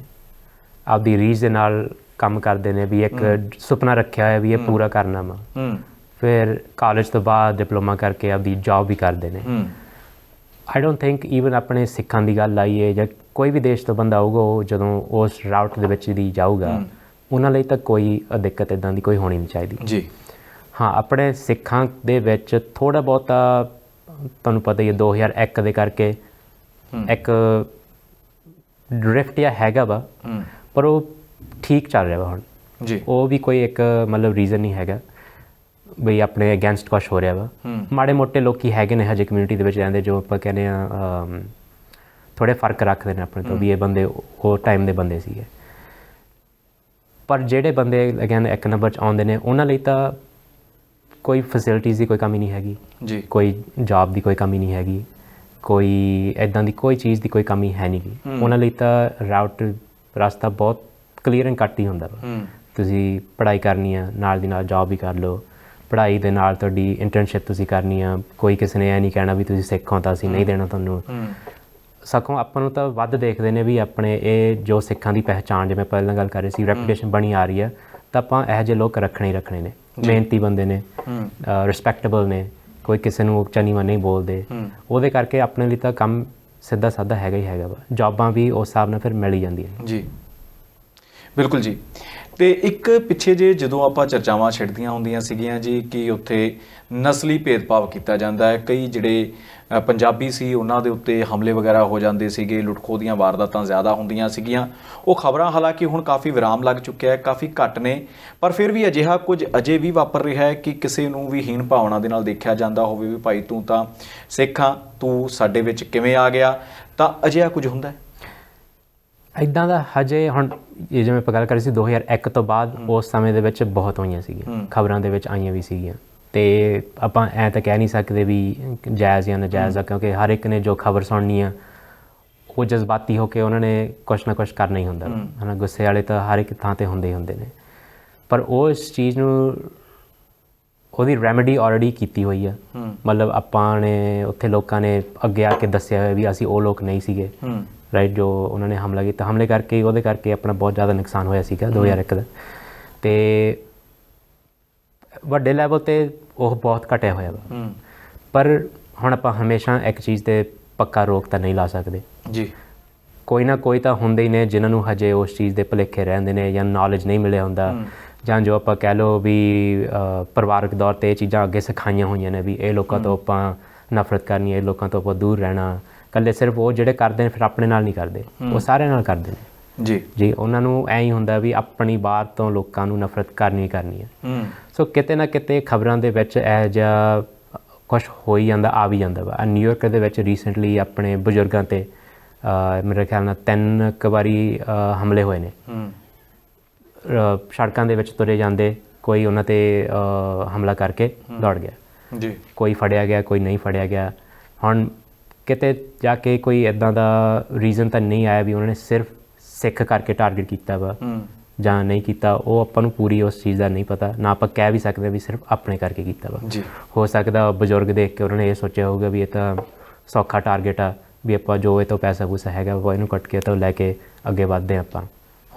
ਆਪਦੀ ਰੀਝ ਦੇ ਨਾਲ ਕੰਮ ਕਰਦੇ ਨੇ ਵੀ ਇੱਕ ਸੁਪਨਾ ਰੱਖਿਆ ਹੋਇਆ ਵੀ ਇਹ ਪੂਰਾ ਕਰਨਾ ਵਾ। ਹੂੰ। ਫਿਰ ਕਾਲਜ ਤੋਂ ਬਾਅਦ ਡਿਪਲੋਮਾ ਕਰਕੇ ਆਪਦੀ ਜੌਬ ਵੀ ਕਰਦੇ ਨੇ। ਹੂੰ। ਆਈ ਡੋਨਟ ਥਿੰਕ ਈਵਨ ਆਪਣੇ ਸਿੱਖਾਂ ਦੀ ਗੱਲ ਆਈਏ ਜਾਂ ਕੋਈ ਵੀ ਦੇਸ਼ ਤੋਂ ਬੰਦਾ ਆਊਗਾ ਉਹ ਜਦੋਂ ਉਸ ਰਾਊਟ ਦੇ ਵਿੱਚ ਦੀ ਜਾਊਗਾ ਉਹਨਾਂ ਲਈ ਤਾਂ ਕੋਈ ਦਿੱਕਤ ਇਦਾਂ ਦੀ ਕੋਈ ਹੋਣੀ ਨਹੀਂ ਚਾਹੀਦੀ। ਜੀ। ਹਾਂ ਆਪਣੇ ਸਿੱਖਾਂ ਦੇ ਵਿੱਚ ਥੋੜਾ ਬਹੁਤਾ ਤੁਹਾਨੂੰ ਪਤਾ ਹੀ ਹੈ 2001 ਦੇ ਕਰਕੇ ਹੂੰ। ਇੱਕ ਡ੍ਰਿਫਟ ਜਾਂ ਹੈਗਾ ਵਾ ਹੂੰ। ਪਰ ਉਹ ਠੀਕ ਚੱਲ ਰਿਹਾ ਵਾ ਹੁਣ। ਜੀ। ਉਹ ਵੀ ਕੋਈ ਇੱਕ ਮਤਲਬ ਰੀਜ਼ਨ ਨਹੀਂ ਹੈਗਾ। ਬਈ ਆਪਣੇ ਅਗੇਂਸਟ ਕੁਛ ਹੋ ਰਿਹਾ ਵਾ। ਮਾੜੇ ਮੋਟੇ ਲੋਕੀ ਹੈਗੇ ਨੇ ਹਜੇ ਕਮਿਊਨਿਟੀ ਦੇ ਵਿੱਚ ਰਹਿੰਦੇ ਜੋ ਆਪਾਂ ਕਹਿੰਦੇ ਆ ਥੋੜੇ ਫ਼ਰਕ ਰੱਖਦੇ ਨੇ ਆਪਣੇ ਤੋਂ ਵੀ ਇਹ ਬੰਦੇ ਉਹ ਟਾਈਮ ਦੇ ਬੰਦੇ ਸੀਗੇ। ਪਰ ਜਿਹੜੇ ਬੰਦੇ ਅਗੇਨ ਇੱਕ ਨੰਬਰ ਚ ਆਉਂਦੇ ਨੇ ਉਹਨਾਂ ਲਈ ਤਾਂ ਕੋਈ ਫੈਸਿਲਿਟੀਜ਼ ਦੀ ਕੋਈ ਕਮੀ ਨਹੀਂ ਹੈਗੀ। ਜੀ। ਕੋਈ ਜੌਬ ਦੀ ਕੋਈ ਕਮੀ ਨਹੀਂ ਹੈਗੀ। ਕੋਈ ਐਦਾਂ ਦੀ ਕੋਈ ਚੀਜ਼ ਦੀ ਕੋਈ ਕਮੀ ਹੈ ਨਹੀਂ ਗੀ। ਹੂੰ। ਉਹਨਾਂ ਲਈ ਤਾਂ ਰਾਊਟ ਰਸਤਾ ਬਹੁਤ ਕਲੀਅਰ ਐਂਡ ਕੱਟ ਹੀ ਹੁੰਦਾ ਵਾ। ਤੁਸੀਂ ਪੜ੍ਹਾਈ ਕਰਨੀ ਆ ਨਾਲ ਦੀ ਨਾਲ ਜੌਬ ਵੀ ਕਰ ਲਓ। ਪੜ੍ਹਾਈ ਦੇ ਨਾਲ ਤੁਹਾਡੀ ਇੰਟਰਨਸ਼ਿਪ ਤੁਸੀਂ ਕਰਨੀ ਆ ਕੋਈ ਕਿਸੇ ਨੇ ਇਹ ਨਹੀਂ ਕਹਿਣਾ ਵੀ ਤੁਸੀਂ ਸਿੱਖ ਹੋ ਤਾਂ ਅਸੀਂ ਨਹੀਂ ਦੇਣਾ ਤੁਹਾਨੂੰ। ਸਗੋਂ ਆਪਾਂ ਨੂੰ ਤਾਂ ਵੱਧ ਦੇਖਦੇ ਨੇ ਵੀ ਆਪਣੇ ਇਹ ਜੋ ਸਿੱਖਾਂ ਦੀ ਪਹਿਚਾਣ ਜਿਵੇਂ ਪਹਿਲਾਂ ਗੱਲ ਕਰ ਰਹੇ ਸੀ ਰੈਪੂਟੇਸ਼ਨ ਬਣੀ ਆ ਰਹੀ ਹੈ ਤਾਂ ਆਪਾਂ ਇਹੋ ਜਿਹੇ ਲੋਕ ਰੱਖਣੇ ਹੀ ਰੱਖਣੇ ਨੇ। ਮਿਹਨਤੀ ਬੰਦੇ ਨੇ ਰਿਸਪੈਕਟੇਬਲ ਨੇ ਕੋਈ ਕਿਸੇ ਨੂੰ ਉੱਚਾ ਨੀਵਾਂ ਨਹੀਂ ਬੋਲਦੇ। ਉਹਦੇ ਕਰਕੇ ਆਪਣੇ ਲਈ ਤਾਂ ਕੰਮ ਸਿੱਧਾ ਸਾਦਾ ਹੈਗਾ ਹੀ ਹੈਗਾ ਵਾ। ਜੌਬਾਂ ਵੀ ਉਸ ਹਿਸਾਬ ਨਾਲ ਫਿਰ ਮਿਲ ਹੀ ਜਾਂਦੀਆਂ ਜੀ। ਬਿਲਕੁਲ ਜੀ। ਤੇ ਇੱਕ ਪਿੱਛੇ ਜੇ ਜਦੋਂ ਆਪਾਂ ਚਰਚਾਵਾਂ ਛਿੜਦੀਆਂ ਹੁੰਦੀਆਂ ਸੀਗੀਆਂ ਜੀ ਕਿ ਉੱਥੇ ਨਸਲੀ ਭੇਦਭਾਵ ਕੀਤਾ ਜਾਂਦਾ ਹੈ, ਕਈ ਜਿਹੜੇ ਪੰਜਾਬੀ ਸੀ ਉਹਨਾਂ ਦੇ ਉੱਤੇ ਹਮਲੇ ਵਗੈਰਾ ਹੋ ਜਾਂਦੇ ਸੀਗੇ ਲੁੱਟਖੋ ਦੀਆਂ ਵਾਰਦਾਤਾਂ ਜ਼ਿਆਦਾ ਹੁੰਦੀਆਂ ਸੀਗੀਆਂ। ਉਹ ਖਬਰਾਂ ਹਾਲਾਂਕਿ ਹੁਣ ਕਾਫੀ ਵਿਰਾਮ ਲੱਗ ਚੁੱਕਿਆ ਹੈ, ਕਾਫੀ ਘੱਟ ਨੇ, ਪਰ ਫਿਰ ਵੀ ਅਜਿਹਾ ਕੁਝ ਅਜੇ ਵੀ ਵਾਪਰ ਰਿਹਾ ਹੈ ਕਿ ਕਿਸੇ ਨੂੰ ਵੀ ਹੀਣ ਭਾਵਨਾ ਦੇ ਨਾਲ ਦੇਖਿਆ ਜਾਂਦਾ ਹੋਵੇ ਵੀ ਭਾਈ ਤੂੰ ਤਾਂ ਸਿੱਖਾਂ ਤੂੰ ਸਾਡੇ ਵਿੱਚ ਕਿਵੇਂ ਆ ਗਿਆ, ਤਾਂ ਅਜਿਹਾ ਕੁਝ ਹੁੰਦਾ ਹੈ? ਇਦਾਂ ਦਾ ਹਜੇ ਹੁਣ ਇਹ ਜਿਵੇਂ ਆਪਾਂ ਗੱਲ ਕਰੀ ਸੀ 2001 ਤੋਂ ਬਾਅਦ ਉਸ ਸਮੇਂ ਦੇ ਵਿੱਚ ਬਹੁਤ ਹੋਈਆਂ ਸੀਗੀਆਂ। ਖਬਰਾਂ ਦੇ ਵਿੱਚ ਆਈਆਂ ਵੀ ਸੀਗੀਆਂ। ਤੇ ਆਪਾਂ ਐ ਤਾਂ ਕਹਿ ਨਹੀਂ ਸਕਦੇ ਵੀ ਜਾਇਜ਼ ਜਾਂ ਨਜਾਇਜ਼ ਆ ਕਿਉਂਕਿ ਹਰ ਇੱਕ ਨੇ ਜੋ ਖਬਰ ਸੁਣਨੀ ਆ ਉਹ ਜਜ਼ਬਾਤੀ ਹੋ ਕੇ ਉਹਨਾਂ ਨੇ ਕੁਛ ਨਾ ਕੁਛ ਕਰਨਾ ਹੀ ਹੁੰਦਾ। ਹੂੰ। ਹਨਾ ਗੁੱਸੇ ਵਾਲੇ ਤਾਂ ਹਰ ਇੱਕ ਥਾਂ ਤੇ ਹੁੰਦੇ ਹੀ ਹੁੰਦੇ ਨੇ। ਪਰ ਉਹ ਇਸ ਚੀਜ਼ ਨੂੰ ਉਹਦੀ ਰੈਮੇਡੀ ਆਲਰੇਡੀ ਕੀਤੀ ਹੋਈ ਆ। ਮਤਲਬ ਆਪਾਂ ਨੇ ਉੱਥੇ ਲੋਕਾਂ ਨੇ ਅੱਗੇ ਆ ਕੇ ਦੱਸਿਆ ਹੋਇਆ ਵੀ ਅਸੀਂ ਉਹ ਲੋਕ ਨਹੀਂ ਸੀਗੇ। ਰਾਈਟ ਜੋ ਉਹਨਾਂ ਨੇ ਹਮਲਾ ਕੀਤਾ ਹਮਲੇ ਕਰਕੇ ਉਹਦੇ ਕਰਕੇ ਆਪਣਾ ਬਹੁਤ ਜ਼ਿਆਦਾ ਨੁਕਸਾਨ ਹੋਇਆ ਸੀਗਾ 2001 ਦਾ। ਤੇ ਵੱਡੇ ਲੈਵਲ ਤੇ ਉਹ ਬਹੁਤ ਘਟਿਆ ਹੋਇਆ ਵਾ। ਪਰ ਹੁਣ ਆਪਾਂ ਹਮੇਸ਼ਾ ਇੱਕ ਚੀਜ਼ ਤੇ ਪੱਕਾ ਰੋਕ ਤਾਂ ਨਹੀਂ ਲਾ ਸਕਦੇ। ਜੀ। ਕੋਈ ਨਾ ਕੋਈ ਤਾਂ ਹੁੰਦੇ ਹੀ ਨੇ ਜਿਨ੍ਹਾਂ ਨੂੰ ਹਜੇ ਉਸ ਚੀਜ਼ ਦੇ ਭੁਲੇਖੇ ਰਹਿੰਦੇ ਨੇ ਜਾਂ ਨੌਲੇਜ ਨਹੀਂ ਮਿਲਿਆ ਹੁੰਦਾ। ਜਾਂ ਜੋ ਆਪਾਂ ਕਹਿ ਲਓ ਵੀ ਪਰਿਵਾਰਕ ਦੌਰ ਤੇ ਇਹ ਚੀਜ਼ਾਂ ਅੱਗੇ ਸਿਖਾਈਆਂ ਹੋਈਆਂ ਨੇ ਵੀ ਇਹ ਲੋਕਾਂ ਤੋਂ ਆਪਾਂ ਨਫ਼ਰਤ ਕਰਨੀ ਹੈ ਇਹ ਲੋਕਾਂ ਤੋਂ ਆਪਾਂ ਦੂਰ ਰਹਿਣਾ। ਕੱਲੇ ਸਿਰਫ ਉਹ ਜਿਹੜੇ ਕਰਦੇ ਨੇ ਫਿਰ ਆਪਣੇ ਨਾਲ ਨਹੀਂ ਕਰਦੇ। ਉਹ ਸਾਰਿਆਂ ਨਾਲ ਕਰਦੇ ਨੇ। ਜੀ। ਜੀ ਉਹਨਾਂ ਨੂੰ ਐਂ ਹੀ ਹੁੰਦਾ ਵੀ ਆਪਣੀ ਬਾਹਰ ਤੋਂ ਲੋਕਾਂ ਨੂੰ ਨਫ਼ਰਤ ਕਰਨੀ ਕਰਨੀ ਹੈ। ਸੋ ਕਿਤੇ ਨਾ ਕਿਤੇ ਖਬਰਾਂ ਦੇ ਵਿੱਚ ਇਹ ਜਿਹਾ ਕੁਝ ਹੋ ਹੀ ਜਾਂਦਾ ਆ ਵੀ ਜਾਂਦਾ ਵਾ। ਨਿਊਯਾਰਕ ਦੇ ਵਿੱਚ ਰੀਸੈਂਟਲੀ ਆਪਣੇ ਬਜ਼ੁਰਗਾਂ ਤੇ ਮੇਰੇ ਖਿਆਲ ਨਾਲ ਤਿੰਨ ਕੁ ਵਾਰੀ ਅ, ਹਮਲੇ ਹੋਏ ਨੇ। ਸੜਕਾਂ ਦੇ ਵਿੱਚ ਤੁਰੇ ਜਾਂਦੇ ਕੋਈ ਉਹਨਾਂ ਤੇ ਹਮਲਾ ਕਰਕੇ ਦੌੜ ਗਿਆ। ਜੀ। ਕੋਈ ਫੜਿਆ ਗਿਆ ਕੋਈ ਨਹੀਂ ਫੜਿਆ ਗਿਆ। ਹੁਣ ਕਿਤੇ ਜਾ ਕੇ ਕੋਈ ਇਦਾਂ ਦਾ ਰੀਜ਼ਨ ਤਾਂ ਨਹੀਂ ਆਇਆ ਵੀ ਉਹਨਾਂ ਨੇ ਸਿਰਫ ਸਿੱਖ ਕਰਕੇ ਟਾਰਗੇਟ ਕੀਤਾ ਵਾ ਜਾਂ ਨਹੀਂ ਕੀਤਾ ਉਹ ਆਪਾਂ ਨੂੰ ਪੂਰੀ ਉਸ ਚੀਜ਼ ਦਾ ਨਹੀਂ ਪਤਾ ਨਾ ਆਪਾਂ ਕਹਿ ਵੀ ਸਕਦੇ ਵੀ ਸਿਰਫ ਆਪਣੇ ਕਰਕੇ ਕੀਤਾ ਵਾ। ਜੀ। ਹੋ ਸਕਦਾ ਬਜ਼ੁਰਗ ਦੇਖ ਕੇ ਉਹਨਾਂ ਨੇ ਇਹ ਸੋਚਿਆ ਹੋਊਗਾ ਵੀ ਇਹ ਤਾਂ ਸੌਖਾ ਟਾਰਗੇਟ ਆ ਵੀ ਆਪਾਂ ਜੋ ਇਹ ਤੋਂ ਪੈਸਾ ਪੂਸਾ ਹੈਗਾ ਉਹ ਇਹਨੂੰ ਕੱਟ ਕੇ ਤਾਂ ਲੈ ਕੇ ਅੱਗੇ ਵਧਦੇ ਆਪਾਂ।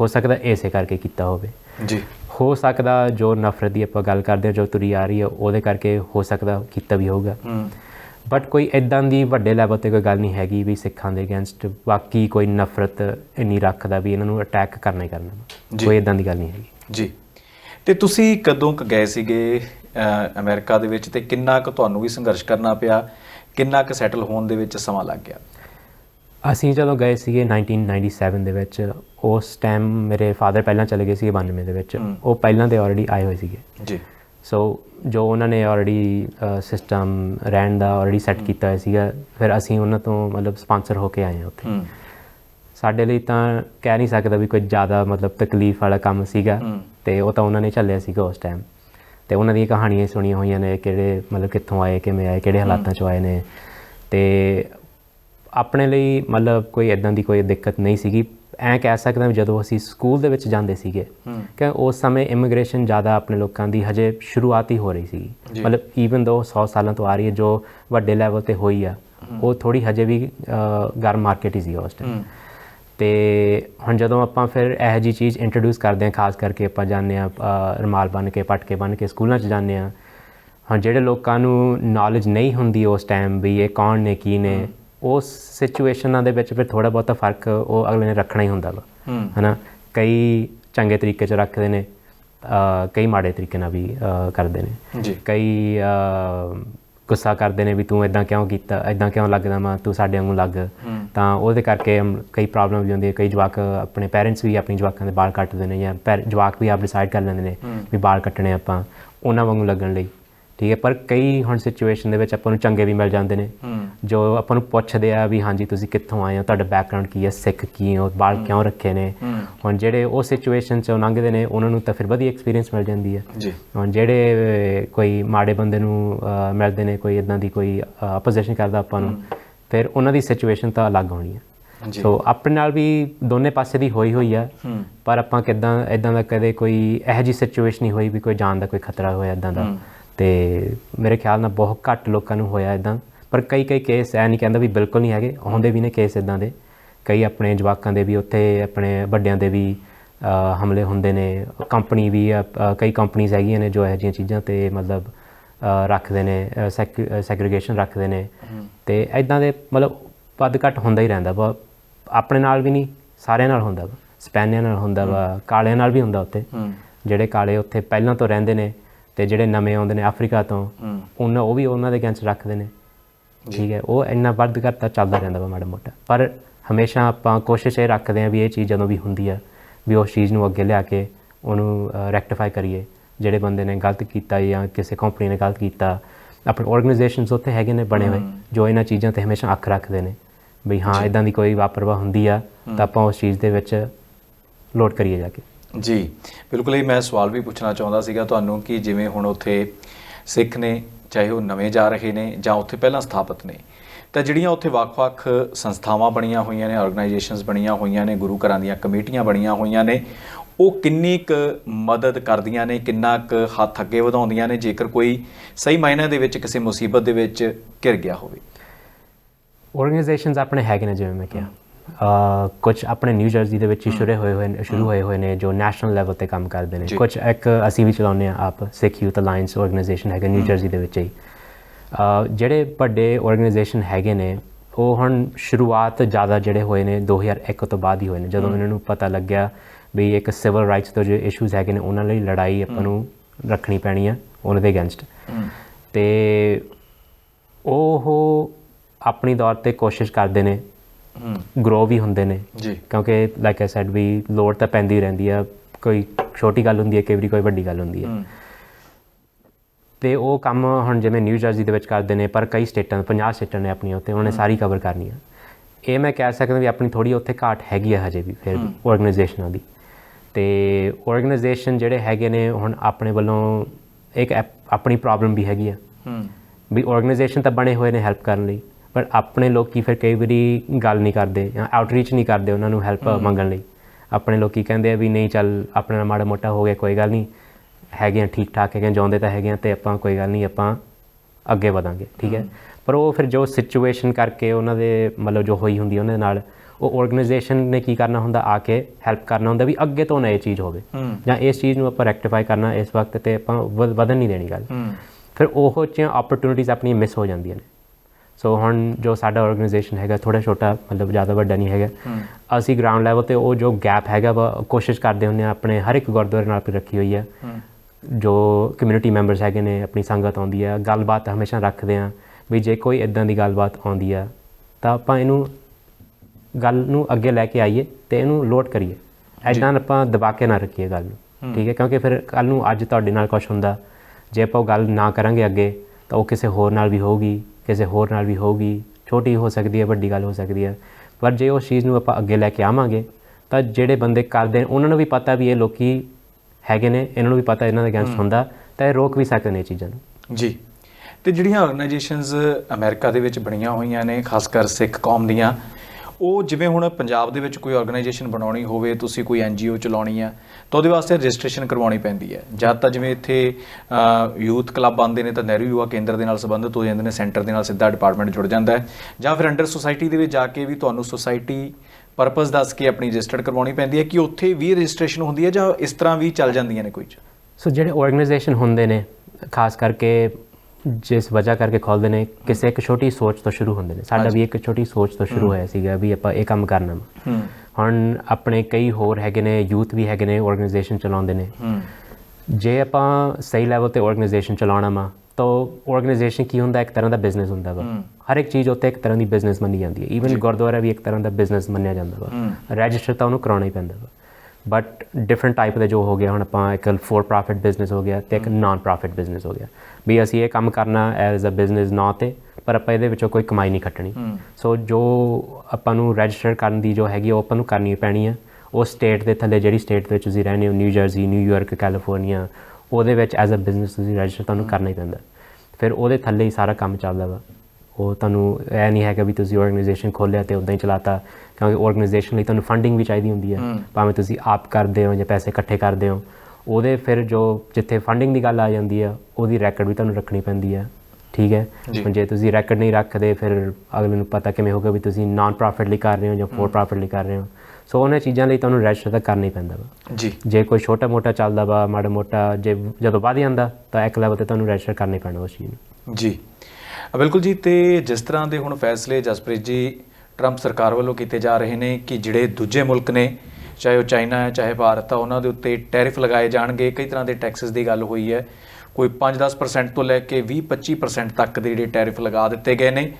ਹੋ ਸਕਦਾ ਇਸੇ ਕਰਕੇ ਕੀਤਾ ਹੋਵੇ। ਜੀ। ਹੋ ਸਕਦਾ ਜੋ ਨਫ਼ਰਤ ਦੀ ਆਪਾਂ ਗੱਲ ਕਰਦੇ ਹਾਂ ਜੋ ਤੁਰੀ ਆ ਰਹੀ ਹੈ ਉਹਦੇ ਕਰਕੇ ਹੋ ਸਕਦਾ ਕੀਤਾ ਵੀ ਹੋਊਗਾ। ਹੂੰ। ਬਟ ਕੋਈ ਇਦਾਂ ਦੀ ਵੱਡੇ ਲੈਵਲ ਤੇ ਕੋਈ ਗੱਲ ਨਹੀਂ ਹੈਗੀ ਵੀ ਸਿੱਖਾਂ ਦੇ ਅਗੇਂਸਟ ਬਾਕੀ ਕੋਈ ਨਫ਼ਰਤ ਇੰਨੀ ਰੱਖਦਾ ਵੀ ਇਹਨਾਂ ਨੂੰ ਅਟੈਕ ਕਰਨਾ ਹੀ ਕਰਨਾ। ਕੋਈ ਇਦਾਂ ਦੀ ਗੱਲ ਨਹੀਂ ਹੈਗੀ। ਜੀ। ਤੇ ਤੁਸੀਂ ਕਦੋਂ ਕ ਗਏ ਸੀਗੇ ਅਮਰੀਕਾ ਦੇ ਵਿੱਚ ਤੇ ਕਿੰਨਾ ਕੁ ਤੁਹਾਨੂੰ ਵੀ ਸੰਘਰਸ਼ ਕਰਨਾ ਪਿਆ? ਕਿੰਨਾ ਕੁ ਸੈਟਲ ਹੋਣ ਦੇ ਵਿੱਚ ਸਮਾਂ ਲੱਗ ਗਿਆ? ਅਸੀਂ ਜਦੋਂ ਗਏ ਸੀਗੇ 1997 ਦੇ ਵਿੱਚ ਉਸ ਟਾਈਮ ਮੇਰੇ ਫਾਦਰ ਪਹਿਲਾਂ ਚਲੇ ਗਏ ਸੀਗੇ 92 ਦੇ ਵਿੱਚ। ਉਹ ਪਹਿਲਾਂ ਦੇ ਆਲਰੇਡੀ ਆਏ ਹੋਏ ਸੀਗੇ। ਜੀ। ਸੋ ਜੋ ਉਹਨਾਂ ਨੇ ਆਲਰੇਡੀ ਸਿਸਟਮ ਰਹਿਣ ਦਾ ਆਲਰੇਡੀ ਸੈੱਟ ਕੀਤਾ ਹੋਇਆ ਸੀਗਾ ਫਿਰ ਅਸੀਂ ਉਹਨਾਂ ਤੋਂ ਮਤਲਬ ਸਪਾਂਸਰ ਹੋ ਕੇ ਆਏ ਹਾਂ ਉੱਥੇ। ਸਾਡੇ ਲਈ ਤਾਂ ਕਹਿ ਨਹੀਂ ਸਕਦਾ ਵੀ ਕੋਈ ਜ਼ਿਆਦਾ ਮਤਲਬ ਤਕਲੀਫ ਵਾਲਾ ਕੰਮ ਸੀਗਾ ਤੇ ਉਹ ਤਾਂ ਉਹਨਾਂ ਨੇ ਝੱਲਿਆ ਸੀਗਾ ਉਸ ਟਾਈਮ ਤੇ ਉਹਨਾਂ ਦੀਆਂ ਕਹਾਣੀਆਂ ਸੁਣੀਆਂ ਹੋਈਆਂ ਨੇ ਕਿਹੜੇ ਮਤਲਬ ਕਿੱਥੋਂ ਆਏ ਕਿਵੇਂ ਆਏ ਕਿਹੜੇ ਹਾਲਾਤਾਂ 'ਚੋਂ ਆਏ ਨੇ। ਤੇ ਆਪਣੇ ਲਈ ਮਤਲਬ ਕੋਈ ਇਦਾਂ ਦੀ ਕੋਈ ਦਿੱਕਤ ਨਹੀਂ ਸੀਗੀ ਐਂ ਕਹਿ ਸਕਦਾ ਵੀ ਜਦੋਂ ਅਸੀਂ ਸਕੂਲ ਦੇ ਵਿੱਚ ਜਾਂਦੇ ਸੀਗੇ ਹੂੰ। ਕਿ ਉਸ ਸਮੇਂ ਇਮੀਗ੍ਰੇਸ਼ਨ ਜ਼ਿਆਦਾ ਆਪਣੇ ਲੋਕਾਂ ਦੀ ਹਜੇ ਸ਼ੁਰੂਆਤੀ ਹੋ ਰਹੀ ਸੀ। ਮਤਲਬ ਈਵਨ ਦੋ 100 ਸਾਲਾਂ ਤੋਂ ਆ ਰਹੀ ਹੈ ਜੋ ਵੱਡੇ ਲੈਵਲ ਤੇ ਹੋਈ ਆ ਉਹ ਥੋੜੀ ਹਜੇ ਵੀ ਗਰਮ ਮਾਰਕੀਟ ਹੀ ਸੀ ਉਸ ਟਾਈਮ ਹੂੰ। ਤੇ ਹੁਣ ਜਦੋਂ ਆਪਾਂ ਫਿਰ ਇਹੋ ਜੀ ਚੀਜ਼ ਇੰਟਰੋਡਿਊਸ ਕਰਦੇ ਹਾਂ ਖਾਸ ਕਰਕੇ ਆਪਾਂ ਜਾਂਦੇ ਆ ਰਮਾਲ ਬਨ ਕੇ ਪਟਕੇ ਬਨ ਕੇ ਸਕੂਲਾਂ 'ਚ ਜਾਂਦੇ ਆ ਹੁਣ ਜਿਹੜੇ ਲੋਕਾਂ ਨੂੰ ਨੌਲੇਜ ਨਹੀਂ ਹੁੰਦੀ ਉਸ ਟਾਈਮ ਵੀ ਇਹ ਕੌਣ ਨੇ ਕੀ ਨੇ ਉਸ ਸਿਚੁਏਸ਼ਨਾਂ ਦੇ ਵਿੱਚ ਫਿਰ ਥੋੜਾ ਬਹੁਤਾ ਫ਼ਰਕ ਉਹ ਅਗਲੇ ਨੇ ਰੱਖਣਾ ਹੀ ਹੁੰਦਾ ਵਾ। ਹਨਾ? ਕਈ ਚੰਗੇ ਤਰੀਕੇ 'ਚ ਰੱਖਦੇ ਨੇ ਕਈ ਮਾੜੇ ਤਰੀਕੇ ਨਾਲ ਵੀ ਕਰਦੇ ਨੇ। ਜੀ। ਕਈ ਗੁੱਸਾ ਕਰਦੇ ਨੇ ਵੀ ਤੂੰ ਇਦਾਂ ਕਿਉਂ ਕੀਤਾ ਇਦਾਂ ਕਿਉਂ ਲੱਗਦਾ ਮੈਂ ਤੂੰ ਸਾਡੇ ਵਾਂਗੂ ਲੱਗ। ਤਾਂ ਉਹਦੇ ਕਰਕੇ ਕਈ ਪ੍ਰੋਬਲਮ ਵੀ ਹੁੰਦੀ ਹੈ। ਕਈ ਜਵਾਕ ਆਪਣੇ ਪੈਰੈਂਟਸ ਵੀ ਆਪਣੀ ਜਵਾਕਾਂ ਦੇ ਵਾਲ ਕੱਟਦੇ ਨੇ ਜਾਂ ਜਵਾਕ ਵੀ ਆਪ ਡਿਸਾਈਡ ਕਰ ਲੈਂਦੇ ਨੇ। ਵੀ ਵਾਲ ਕੱਟਣੇ ਆਪਾਂ ਉਹਨਾਂ ਵਾਂਗੂ ਲੱਗਣ ਲਈ। ਠੀਕ ਹੈ ਪਰ ਕਈ ਹੁਣ ਸਿਚੁਏਸ਼ਨ ਦੇ ਵਿੱਚ ਆਪਾਂ ਨੂੰ ਚੰਗੇ ਵੀ ਮਿਲ ਜਾਂਦੇ ਨੇ। ਜੋ ਆਪਾਂ ਨੂੰ ਪੁੱਛਦੇ ਆ ਵੀ ਹਾਂਜੀ ਤੁਸੀਂ ਕਿੱਥੋਂ ਆਏ ਹੋ? ਤੁਹਾਡਾ ਬੈਕਗ੍ਰਾਉਂਡ ਕੀ ਹੈ? ਸਿੱਖ ਕੀ ਹੋ? ਵਾਲ ਕਿਉਂ ਰੱਖੇ ਨੇ? ਹੁਣ ਜਿਹੜੇ ਉਹ ਸਿਚੁਏਸ਼ਨ ਚ ਲੰਘਦੇ ਨੇ ਉਹਨਾਂ ਨੂੰ ਤਾਂ ਫਿਰ ਵਧੀਆ ਐਕਸਪੀਰੀਅੰਸ ਮਿਲ ਜਾਂਦੀ ਹੈ। ਜੀ। ਹੁਣ ਜਿਹੜੇ ਕੋਈ ਮਾੜੇ ਬੰਦੇ ਨੂੰ ਮਿਲਦੇ ਨੇ ਕੋਈ ਇਦਾਂ ਦੀ ਕੋਈ ਆਪੋਜੀਸ਼ਨ ਕਰਦਾ ਆਪਾਂ ਨੂੰ ਫਿਰ ਉਹਨਾਂ ਦੀ ਸਿਚੁਏਸ਼ਨ ਤਾਂ ਅਲੱਗ ਹੋਣੀ ਹੈ। ਸੋ ਆਪਣੇ ਨਾਲ ਵੀ ਦੋਨੇ ਪਾਸੇ ਦੀ ਹੋਈ ਹੋਈ ਆ। ਪਰ ਆਪਾਂ ਕਿਦਾਂ ਇਦਾਂ ਦਾ ਕਦੇ ਕੋਈ ਇਹੋ ਜੀ ਸਿਚੁਏਸ਼ਨ ਨਹੀਂ ਹੋਈ ਵੀ ਕੋਈ ਜਾਨ ਦਾ ਕੋਈ ਖਤਰਾ ਹੋਇਆ ਇਦਾਂ ਦਾ। ਤੇ ਮੇਰੇ ਖਿਆਲ ਨਾਲ ਬਹੁਤ ਘੱਟ ਲੋਕਾਂ ਨੂੰ ਹੋਇਆ ਇਦਾਂ। ਪਰ ਕਈ ਕਈ ਕੇਸ ਐ ਨਹੀਂ ਕਹਿੰਦਾ ਵੀ ਬਿਲਕੁਲ ਨਹੀਂ ਹੈਗੇ ਆਉਂਦੇ ਵੀ ਨੇ ਕੇਸ ਇਦਾਂ ਦੇ। ਕਈ ਆਪਣੇ ਜਵਾਕਾਂ ਦੇ ਵੀ ਉੱਥੇ ਆਪਣੇ ਵੱਡਿਆਂ ਦੇ ਵੀ ਹਮਲੇ ਹੁੰਦੇ ਨੇ। ਕੰਪਨੀ ਵੀ ਕਈ ਕੰਪਨੀਆਂ ਹੈਗੀਆਂ ਨੇ ਜੋ ਇਹੋ ਜਿਹੀਆਂ ਚੀਜ਼ਾਂ ਤੇ ਮਤਲਬ ਰੱਖਦੇ ਨੇ ਸੈਗਰੀਗੇਸ਼ਨ ਰੱਖਦੇ ਨੇ। ਤੇ ਇਦਾਂ ਦੇ ਮਤਲਬ ਵੱਧ ਘੱਟ ਹੁੰਦਾ ਹੀ ਰਹਿੰਦਾ ਵਾ। ਆਪਣੇ ਨਾਲ ਵੀ ਨਹੀਂ ਸਾਰਿਆਂ ਨਾਲ ਹੁੰਦਾ ਵਾ। ਸਪੈਨੀਆਂ ਨਾਲ ਹੁੰਦਾ ਵਾ ਕਾਲਿਆਂ ਨਾਲ ਵੀ ਹੁੰਦਾ ਉੱਥੇ। ਜਿਹੜੇ ਕਾਲੇ ਉੱਥੇ ਪਹਿਲਾਂ ਤੋਂ ਰਹਿੰਦੇ ਨੇ ਤੇ ਜਿਹੜੇ ਨਵੇਂ ਆਉਂਦੇ ਨੇ ਅਫਰੀਕਾ ਤੋਂ ਉਹਨਾਂ ਉਹ ਵੀ ਉਹਨਾਂ ਦੇ ਅਗੇਂਸਟ ਰੱਖਦੇ ਨੇ। ਠੀਕ ਹੈ ਉਹ ਇੰਨਾ ਵੱਧ ਘੱਟ ਤਾਂ ਚੱਲਦਾ ਰਹਿੰਦਾ ਵਾ ਮਾੜਾ ਮੋਟਾ। ਪਰ ਹਮੇਸ਼ਾ ਆਪਾਂ ਕੋਸ਼ਿਸ਼ ਇਹ ਰੱਖਦੇ ਹਾਂ ਵੀ ਇਹ ਚੀਜ਼ ਜਦੋਂ ਵੀ ਹੁੰਦੀ ਆ ਵੀ ਉਸ ਚੀਜ਼ ਨੂੰ ਅੱਗੇ ਲਿਆ ਕੇ ਉਹਨੂੰ ਰੈਕਟੀਫਾਈ ਕਰੀਏ। ਜਿਹੜੇ ਬੰਦੇ ਨੇ ਗਲਤ ਕੀਤਾ ਜਾਂ ਕਿਸੇ ਕੰਪਨੀ ਨੇ ਗਲਤ ਕੀਤਾ ਆਪਣੇ ਆਰਗੇਨਾਈਜੇਸ਼ਨਸ ਉੱਥੇ ਹੈਗੇ ਨੇ ਬਣੇ ਹੋਏ ਜੋ ਇਹਨਾਂ ਚੀਜ਼ਾਂ ਤੇ ਹਮੇਸ਼ਾ ਅੱਖ ਰੱਖਦੇ ਨੇ। ਵੀ ਹਾਂ ਇਦਾਂ ਦੀ ਕੋਈ ਵਾਪਰਵਾ ਹੁੰਦੀ ਆ ਤਾਂ ਆਪਾਂ ਉਸ ਚੀਜ਼ ਦੇ ਵਿੱਚ ਲੋਡ ਕਰੀਏ ਜਾ ਕੇ। ਜੀ, ਬਿਲਕੁਲ ਹੀ ਮੈਂ ਸਵਾਲ ਵੀ ਪੁੱਛਣਾ ਚਾਹੁੰਦਾ ਸੀਗਾ ਤੁਹਾਨੂੰ ਕਿ ਜਿਵੇਂ ਹੁਣ ਉੱਥੇ ਸਿੱਖ ਨੇ, ਚਾਹੇ ਉਹ ਨਵੇਂ ਜਾ ਰਹੇ ਨੇ ਜਾਂ ਉੱਥੇ ਪਹਿਲਾਂ ਸਥਾਪਿਤ ਨੇ, ਤਾਂ ਜਿਹੜੀਆਂ ਉੱਥੇ ਵੱਖ-ਵੱਖ ਸੰਸਥਾਵਾਂ ਬਣੀਆਂ ਹੋਈਆਂ ਨੇ ਆਰਗੇਨਾਈਜੇਸ਼ਨਸ ਬਣੀਆਂ ਹੋਈਆਂ ਨੇ, ਗੁਰੂ ਘਰਾਂ ਦੀਆਂ ਕਮੇਟੀਆਂ ਬਣੀਆਂ ਹੋਈਆਂ ਨੇ, ਉਹ ਕਿੰਨੀ ਕੁ ਮਦਦ ਕਰਦੀਆਂ ਨੇ, ਕਿੰਨਾ ਕੁ ਹੱਥ ਅੱਗੇ ਵਧਾਉਂਦੀਆਂ ਨੇ, ਜੇਕਰ ਕੋਈ ਸਹੀ ਮਾਇਨੇ ਦੇ ਵਿੱਚ ਕਿਸੇ ਮੁਸੀਬਤ ਦੇ ਵਿੱਚ ਘਿਰ ਗਿਆ ਹੋਵੇ? ਆਰਗੇਨਾਈਜੇਸ਼ਨਸ ਆਪਣੇ ਹੈਗੇ ਨੇ ਜਿਵੇਂ ਮੈਂ ਕਿਹਾ। ਕੁਝ ਆਪਣੇ ਨਿਊ ਜਰਸੀ ਦੇ ਵਿੱਚ ਹੀ ਸ਼ੁਰੂ ਹੋਏ ਹੋਏ ਨੇ ਸ਼ੁਰੂ ਹੋਏ ਹੋਏ ਨੇ ਜੋ ਨੈਸ਼ਨਲ ਲੈਵਲ ਤੇ ਕੰਮ ਕਰਦੇ ਨੇ। ਕੁਝ ਇੱਕ ਅਸੀਂ ਵੀ ਚਲਾਉਂਦੇ ਆ ਆਪ ਸਿੱਖ ਯੂਥ ਅਲਾਈਅੰਸ ਆਰਗੇਨਾਈਜੇਸ਼ਨ ਹੈਗਾ ਨਿਊ ਜਰਸੀ ਦੇ ਵਿੱਚ ਹੀ। ਜਿਹੜੇ ਵੱਡੇ ਆਰਗੇਨਾਈਜੇਸ਼ਨ ਹੈਗੇ ਨੇ ਉਹ ਹੁਣ ਸ਼ੁਰੂਆਤ ਜ਼ਿਆਦਾ ਜਿਹੜੇ ਹੋਏ ਨੇ 2001 ਤੋਂ ਬਾਅਦ ਹੀ ਹੋਏ ਨੇ। ਜਦੋਂ ਇਹਨਾਂ ਨੂੰ ਪਤਾ ਲੱਗਿਆ ਵੀ ਇੱਕ ਸਿਵਲ ਰਾਈਟਸ ਤੋਂ ਜੋ ਇਸ਼ੂਜ਼ ਹੈਗੇ ਨੇ ਉਹਨਾਂ ਲਈ ਲੜਾਈ ਆਪਾਂ ਨੂੰ ਰੱਖਣੀ ਪੈਣੀ ਆ ਉਹਨਾਂ ਦੇ ਅਗੇਂਸਟ ਤੇ ਉਹ ਆਪਣੀ ਦੌਰ ਤੇ ਕੋਸ਼ਿਸ਼ ਕਰਦੇ ਨੇ ਗਰੋ ਵੀ ਹੁੰਦੇ ਨੇ। ਜੀ। ਕਿਉਂਕਿ ਲਾਈਕ ਆਈ ਸੈਡ ਵੀ ਲੋੜ ਤਾਂ ਪੈਂਦੀ ਰਹਿੰਦੀ ਆ। ਕੋਈ ਛੋਟੀ ਗੱਲ ਹੁੰਦੀ ਹੈ ਕਈ ਵਾਰੀ ਕੋਈ ਵੱਡੀ ਗੱਲ ਹੁੰਦੀ ਹੈ। ਤੇ ਉਹ ਕੰਮ ਹੁਣ ਜਿਵੇਂ ਨਿਊ ਜਰਸੀ ਦੇ ਵਿੱਚ ਕਰਦੇ ਨੇ ਪਰ ਕਈ ਸਟੇਟਾਂ 50 ਸਟੇਟਾਂ ਨੇ ਆਪਣੀਆਂ ਉੱਤੇ ਉਹਨਾਂ ਸਾਰੀ ਕਵਰ ਕਰਨੀ ਆ। ਇਹ ਮੈਂ ਕਹਿ ਸਕਦਾ ਵੀ ਆਪਣੀ ਥੋੜੀ ਉੱਥੇ ਘਾਟ ਹੈਗੀ ਆ ਹਜੇ ਵੀ ਫਿਰ ਵੀ ਆਰਗੇਨਾਈਜੇਸ਼ਨਾਂ ਦੀ। ਤੇ ਆਰਗੇਨਾਈਜੇਸ਼ਨ ਜਿਹੜੇ ਹੈਗੇ ਨੇ ਹੁਣ ਆਪਣੇ ਵੱਲੋਂ ਇੱਕ ਐਪ- ਆਪਣੀ ਪ੍ਰੋਬਲਮ ਵੀ ਹੈਗੀ ਆ। ਹੂੰ। ਵੀ ਆਰਗੇਨਾਈਜੇਸ਼ਨ ਤਾਂ ਬਣੇ ਹੋਏ ਨੇ ਹੈਲਪ ਕਰਨ ਲਈ। ਪਰ ਆਪਣੇ ਲੋਕੀ ਫਿਰ ਕਈ ਵਾਰੀ ਗੱਲ ਨਹੀਂ ਕਰਦੇ ਜਾਂ ਆਊਟਰੀਚ ਨਹੀਂ ਕਰਦੇ ਉਹਨਾਂ ਨੂੰ ਹੈਲਪ ਮੰਗਣ ਲਈ। ਆਪਣੇ ਲੋਕੀ ਕਹਿੰਦੇ ਆ ਵੀ ਨਹੀਂ ਚੱਲ ਆਪਣੇ ਨਾਲ ਮਾੜਾ ਮੋਟਾ ਹੋ ਗਿਆ ਕੋਈ ਗੱਲ ਨਹੀਂ। ਹੈਗੇ ਆ ਠੀਕ ਠਾਕ ਹੈਗੇ ਜਾਂਦੇ ਤਾਂ ਹੈਗੇ ਆ ਤੇ ਆਪਾਂ ਕੋਈ ਗੱਲ ਨਹੀਂ ਆਪਾਂ ਅੱਗੇ ਵਧਾਂਗੇ ਠੀਕ ਹੈ? ਪਰ ਉਹ ਫਿਰ ਜੋ ਸਿਚੁਏਸ਼ਨ ਕਰਕੇ ਉਹਨਾਂ ਦੇ ਮਤਲਬ ਜੋ ਹੋਈ ਹੁੰਦੀ ਉਹਨਾਂ ਦੇ ਨਾਲ ਉਹ ਆਰਗੇਨਾਈਜੇਸ਼ਨ ਨੇ ਕੀ ਕਰਨਾ ਹੁੰਦਾ? ਆ ਕੇ ਹੈਲਪ ਕਰਨਾ ਹੁੰਦਾ ਵੀ ਅੱਗੇ ਤੋਂ ਨਾ ਇਹ ਚੀਜ਼ ਹੋਵੇ। ਜਾਂ ਇਸ ਚੀਜ਼ ਨੂੰ ਆਪਾਂ ਰੈਕਟੀਫਾਈ ਕਰਨਾ ਇਸ ਵਕਤ ਤੇ ਆਪਾਂ ਵਧਣ ਨਹੀਂ ਦੇਣੀ ਗੱਲ। ਫਿਰ ਉਹ ਚ ਆਂ ਆਪਣੀਆਂ ਮਿਸ ਹੋ ਜਾਂਦੀਆਂ ਨੇ। ਸੋ ਹੁਣ ਜੋ ਸਾਡਾ ਆਰਗੇਨਾਈਜੇਸ਼ਨ ਹੈਗਾ ਥੋੜਾ ਛੋਟਾ ਮਤਲਬ ਜ਼ਿਆਦਾ ਵੱਡਾ ਨਹੀਂ ਹੈਗਾ। ਅਸੀਂ ਗਰਾਊਂਡ ਲੈਵਲ ਤੇ ਉਹ ਜੋ ਗੈਪ ਹੈਗਾ ਵਾ ਕੋਸ਼ਿਸ਼ ਕਰਦੇ ਹੁੰਦੇ ਆ ਆਪਣੇ ਹਰ ਇੱਕ ਗੁਰਦੁਆਰੇ ਨਾਲ ਵੀ ਰੱਖੀ ਹੋਈ ਆ। ਹੂੰ। ਜੋ ਕਮਿਊਨਿਟੀ ਮੈਂਬਰਸ ਹੈਗੇ ਨੇ ਆਪਣੀ ਸੰਗਤ ਆਉਂਦੀ ਆ ਗੱਲਬਾਤ ਹਮੇਸ਼ਾ ਰੱਖਦੇ ਆ ਵੀ ਜੇ ਕੋਈ ਇਦਾਂ ਦੀ ਗੱਲਬਾਤ ਆਉਂਦੀ ਆ ਤਾਂ ਆਪਾਂ ਇਹਨੂੰ ਗੱਲ ਨੂੰ ਅੱਗੇ ਲੈ ਕੇ ਆਈਏ ਤੇ ਇਹਨੂੰ ਲੋਡ ਕਰੀਏ। ਐਦਾਂ ਆਪਾਂ ਦਬਾ ਕੇ ਨਾ ਰੱਖੀਏ ਗੱਲ ਨੂੰ। ਠੀਕ ਹੈ ਕਿਉਂਕਿ ਫਿਰ ਕੱਲ ਨੂੰ ਅੱਜ ਤੁਹਾਡੇ ਨਾਲ ਕੁਝ ਹੁੰਦਾ। ਜੇ ਆਪਾਂ ਉਹ ਗੱਲ ਨਾ ਕਰਾਂਗੇ ਅੱਗੇ ਤਾਂ ਉਹ ਕਿਸੇ ਹੋਰ ਨਾਲ ਵੀ ਹੋਊਗੀ। ਕਿਸੇ ਹੋਰ ਨਾਲ ਵੀ ਹੋਊਗੀ ਛੋਟੀ ਹੋ ਸਕਦੀ ਹੈ ਵੱਡੀ ਗੱਲ ਹੋ ਸਕਦੀ ਹੈ। ਪਰ ਜੇ ਉਸ ਚੀਜ਼ ਨੂੰ ਆਪਾਂ ਅੱਗੇ ਲੈ ਕੇ ਆਵਾਂਗੇ ਤਾਂ ਜਿਹੜੇ ਬੰਦੇ ਕਰਦੇ ਨੇ ਉਹਨਾਂ ਨੂੰ ਵੀ ਪਤਾ ਵੀ ਇਹ ਲੋਕੀ ਹੈਗੇ ਨੇ ਇਹਨਾਂ ਨੂੰ ਵੀ ਪਤਾ ਇਹਨਾਂ ਦੇ ਅਗੇਂਸਟ ਹੁੰਦਾ ਤਾਂ ਇਹ ਰੋਕ ਵੀ ਸਕਦੇ ਨੇ ਚੀਜ਼ਾਂ ਨੂੰ। ਜੀ। ਤੇ ਜਿਹੜੀਆਂ ਆਰਗੇਨਾਈਜੇਸ਼ਨਸ ਅਮਰੀਕਾ ਦੇ ਵਿੱਚ ਬਣੀਆਂ ਹੋਈਆਂ ਨੇ ਖਾਸ ਕਰ ਸਿੱਖ ਕੌਮ ਦੀਆਂ ਉਹ ਜਿਵੇਂ ਹੁਣ ਪੰਜਾਬ ਦੇ ਵਿੱਚ ਕੋਈ ਆਰਗੇਨਾਈਜੇਸ਼ਨ ਬਣਾਉਣੀ ਹੋਵੇ, ਤੁਸੀਂ ਕੋਈ ਐਨਜੀਓ ਚਲਾਉਣੀ ਆ ਤਾਂ ਉਹਦੇ ਵਾਸਤੇ ਰਜਿਸਟ੍ਰੇਸ਼ਨ ਕਰਵਾਉਣੀ ਪੈਂਦੀ ਹੈ। ਜਾਂ ਤਾਂ ਜਿਵੇਂ ਇੱਥੇ ਯੂਥ ਕਲੱਬ ਆਉਂਦੇ ਨੇ ਤਾਂ ਨਹਿਰੂ ਯੁਵਾ ਕੇਂਦਰ ਦੇ ਨਾਲ ਸੰਬੰਧਿਤ ਹੋ ਜਾਂਦੇ ਨੇ ਸੈਂਟਰ ਦੇ ਨਾਲ ਸਿੱਧਾ ਡਿਪਾਰਟਮੈਂਟ ਜੁੜ ਜਾਂਦਾ ਹੈ। ਜਾਂ ਫਿਰ ਅੰਡਰ ਸੁਸਾਇਟੀ ਦੇ ਵਿੱਚ ਜਾ ਕੇ ਵੀ ਤੁਹਾਨੂੰ ਸੁਸਾਇਟੀ ਪਰਪਸ ਦੱਸ ਕੇ ਆਪਣੀ ਰਜਿਸਟਰਡ ਕਰਵਾਉਣੀ ਪੈਂਦੀ ਹੈ ਕਿ ਉੱਥੇ ਵੀ ਰਜਿਸਟ੍ਰੇਸ਼ਨ ਹੁੰਦੀ ਹੈ ਜਾਂ ਇਸ ਤਰ੍ਹਾਂ ਵੀ ਚੱਲ ਜਾਂਦੀਆਂ ਨੇ ਕੋਈ ਸੋ ਜਿਹੜੇ ਆਰਗੇਨਾਈਜੇਸ਼ਨ ਹੁੰਦੇ ਨੇ, ਖਾਸ ਕਰਕੇ ਜਿਸ ਵਜ੍ਹਾ ਕਰਕੇ ਖੋਲਦੇ ਨੇ ਕਿਸੇ ਇੱਕ ਛੋਟੀ ਸੋਚ ਤੋਂ ਸ਼ੁਰੂ ਹੁੰਦੇ ਨੇ। ਸਾਡਾ ਵੀ ਇੱਕ ਛੋਟੀ ਸੋਚ ਤੋਂ ਸ਼ੁਰੂ ਹੋਇਆ ਸੀਗਾ ਵੀ ਆਪਾਂ ਇਹ ਕੰਮ ਕਰਨਾ ਹੁਣ ਆਪਣੇ ਕਈ ਹੋਰ ਹੈਗੇ ਨੇ ਯੂਥ ਵੀ ਹੈਗੇ ਨੇ ਆਰਗੇਨਾਈਜੇਸ਼ਨ ਚਲਾਉਂਦੇ ਨੇ। ਜੇ ਆਪਾਂ ਸਹੀ ਲੈਵਲ ਤੇ ਆਰਗੇਨਾਈਜੇਸ਼ਨ ਚਲਾਉਣਾ ਵਾ ਤਾਂ ਆਰਗੇਨਾਈਜੇਸ਼ਨ ਕੀ ਹੁੰਦਾ? ਇੱਕ ਤਰ੍ਹਾਂ ਦਾ ਬਿਜ਼ਨਸ ਹੁੰਦਾ ਵਾ। ਹਰ ਇੱਕ ਚੀਜ਼ ਉੱਤੇ ਇੱਕ ਤਰ੍ਹਾਂ ਦੀ ਬਿਜ਼ਨਸ ਮੰਨੀ ਜਾਂਦੀ ਹੈ। ਈਵਨ ਗੁਰਦੁਆਰਾ ਵੀ ਇੱਕ ਤਰ੍ਹਾਂ ਦਾ ਬਿਜ਼ਨਸ ਮੰਨਿਆ ਜਾਂਦਾ ਵਾ। ਰਜਿਸਟਰ ਤਾਂ ਉਹਨੂੰ ਕਰਾਉਣਾ ਹੀ ਪੈਂਦਾ ਵਾ। ਬਟ ਡਿਫਰੈਂਟ ਟਾਈਪ ਦੇ ਜੋ ਹੋ ਗਿਆ ਹੁਣ ਆਪਾਂ ਇੱਕ ਫੋਰ ਪ੍ਰੋਫਿਟ ਬਿਜ਼ਨਸ ਹੋ ਗਿਆ ਤੇ ਇੱਕ ਨਾਨ ਪ੍ਰੋਫਿਟ ਬਿਜ਼ਨਸ ਹੋ ਗਿਆ। ਵੀ ਅਸੀਂ ਇਹ ਕੰਮ ਕਰਨਾ ਐਜ਼ ਅ ਬਿਜ਼ਨਸ ਨਾ ਤੇ ਪਰ ਆਪਾਂ ਇਹਦੇ ਵਿੱਚੋਂ ਕੋਈ ਕਮਾਈ ਨਹੀਂ ਖੱਟਣੀ। ਹੂੰ। ਸੋ ਜੋ ਆਪਾਂ ਨੂੰ ਰਜਿਸਟਰ ਕਰਨ ਦੀ ਜੋ ਹੈਗੀ ਉਹ ਆਪਾਂ ਨੂੰ ਕਰਨੀ ਪੈਣੀ ਆ। ਉਹ ਸਟੇਟ ਦੇ ਥੱਲੇ ਜਿਹੜੀ ਸਟੇਟ ਦੇ ਵਿੱਚ ਤੁਸੀਂ ਰਹਿੰਦੇ ਹੋ ਨਿਊ ਜਰਸੀ ਨਿਊਯਾਰਕ ਕੈਲੀਫੋਰਨੀਆ ਉਹਦੇ ਵਿੱਚ ਐਜ਼ ਅ ਬਿਜ਼ਨਸ ਤੁਸੀਂ ਰਜਿਸਟਰ ਤੁਹਾਨੂੰ ਕਰਨਾ ਹੀ ਪੈਂਦਾ। ਫਿਰ ਉਹਦੇ ਥੱਲੇ ਹੀ ਸਾਰਾ ਕੰਮ ਚੱਲਦਾ ਵਾ। ਉਹ ਤੁਹਾਨੂੰ ਇਹ ਨਹੀਂ ਹੈਗਾ ਵੀ ਤੁਸੀਂ ਆਰਗੇਨਾਈਜੇਸ਼ਨ ਖੋਲ੍ਹਿਆ ਤੇ ਉਦਾਂ ਹੀ ਚਲਾਤਾ ਕਿਉਂਕਿ ਆਰਗੇਨਾਈਜੇਸ਼ਨ ਲਈ ਤੁਹਾਨੂੰ ਫੰਡਿੰਗ ਵੀ ਚਾਹੀਦੀ ਹੁੰਦੀ ਹੈ। ਭਾਵੇਂ ਤੁਸੀਂ ਆਪ ਕਰਦੇ ਹੋ ਜਾਂ ਪੈਸੇ ਇਕੱਠੇ ਕਰਦੇ ਹੋ। ਉਹਦੇ ਫਿਰ ਜੋ ਜਿੱਥੇ ਫੰਡਿੰਗ ਦੀ ਗੱਲ ਆ ਜਾਂਦੀ ਆ ਉਹਦੀ ਰੈਕੋਰਡ ਵੀ ਤੁਹਾਨੂੰ ਰੱਖਣੀ ਪੈਂਦੀ ਆ। ਠੀਕ ਹੈ? ਜੀ। ਹੁਣ ਜੇ ਤੁਸੀਂ ਰੈਕਡ ਨਹੀਂ ਰੱਖਦੇ ਫਿਰ ਅਗਲੇ ਨੂੰ ਪਤਾ ਕਿਵੇਂ ਹੋਊਗਾ ਵੀ ਤੁਸੀਂ ਨਾਨ ਪ੍ਰੋਫਿਟ ਲਈ ਕਰ ਰਹੇ ਹੋ ਜਾਂ ਫੋਰ ਪ੍ਰੋਫਿਟ ਲਈ ਕਰ ਰਹੇ ਹੋ। ਸੋ ਉਹਨਾਂ ਚੀਜ਼ਾਂ ਲਈ ਤੁਹਾਨੂੰ ਰਜਿਸਟਰ ਤਾਂ ਕਰਨਾ ਹੀ ਪੈਂਦਾ ਵਾ। ਜੀ। ਜੇ ਕੋਈ ਛੋਟਾ ਮੋਟਾ ਚੱਲਦਾ ਵਾ ਮਾੜਾ ਮੋਟਾ ਜੇ ਜਦੋਂ ਵਧ ਜਾਂਦਾ ਤਾਂ ਇੱਕ ਲੈਵਲ ਤੇ ਤੁਹਾਨੂੰ ਰਜਿਸਟਰ ਕਰਨਾ ਹੀ ਪੈਣਾ ਉਸ ਚੀਜ਼ ਨੂੰ। ਜੀ। ਬਿਲਕੁਲ ਜੀ ਤੇ ਜਿਸ ਤਰ੍ਹਾਂ ਦੇ ਹੁਣ ਫੈਸਲੇ ਜਸਪ੍ਰੀਤ ਜੀ ਟਰੰਪ ਸਰਕਾਰ ਵੱਲੋਂ ਕੀਤੇ ਜਾ ਰਹੇ ਨੇ ਕਿ ਜਿਹੜੇ ਦੂਜੇ ਮੁਲਕ ਨੇ ਚਾਹੇ ਉਹ ਚਾਈਨਾ ਹੈ, ਚਾਹੇ ਭਾਰਤ ਆ, ਉਹਨਾਂ ਦੇ ਉੱਤੇ ਟੈਰਿਫ ਲਗਾਏ ਜਾਣਗੇ। ਕਈ ਤਰ੍ਹਾਂ ਦੇ ਟੈਕਸਸ ਦੀ ਗੱਲ ਹੋਈ ਹੈ। ਕੋਈ 5-10% ਤੋਂ ਲੈ ਕੇ 20-25% ਤੱਕ ਦੇ ਜਿਹੜੇ ਟੈਰਿਫ ਲਗਾ ਦਿੱਤੇ ਗਏ ਨੇ।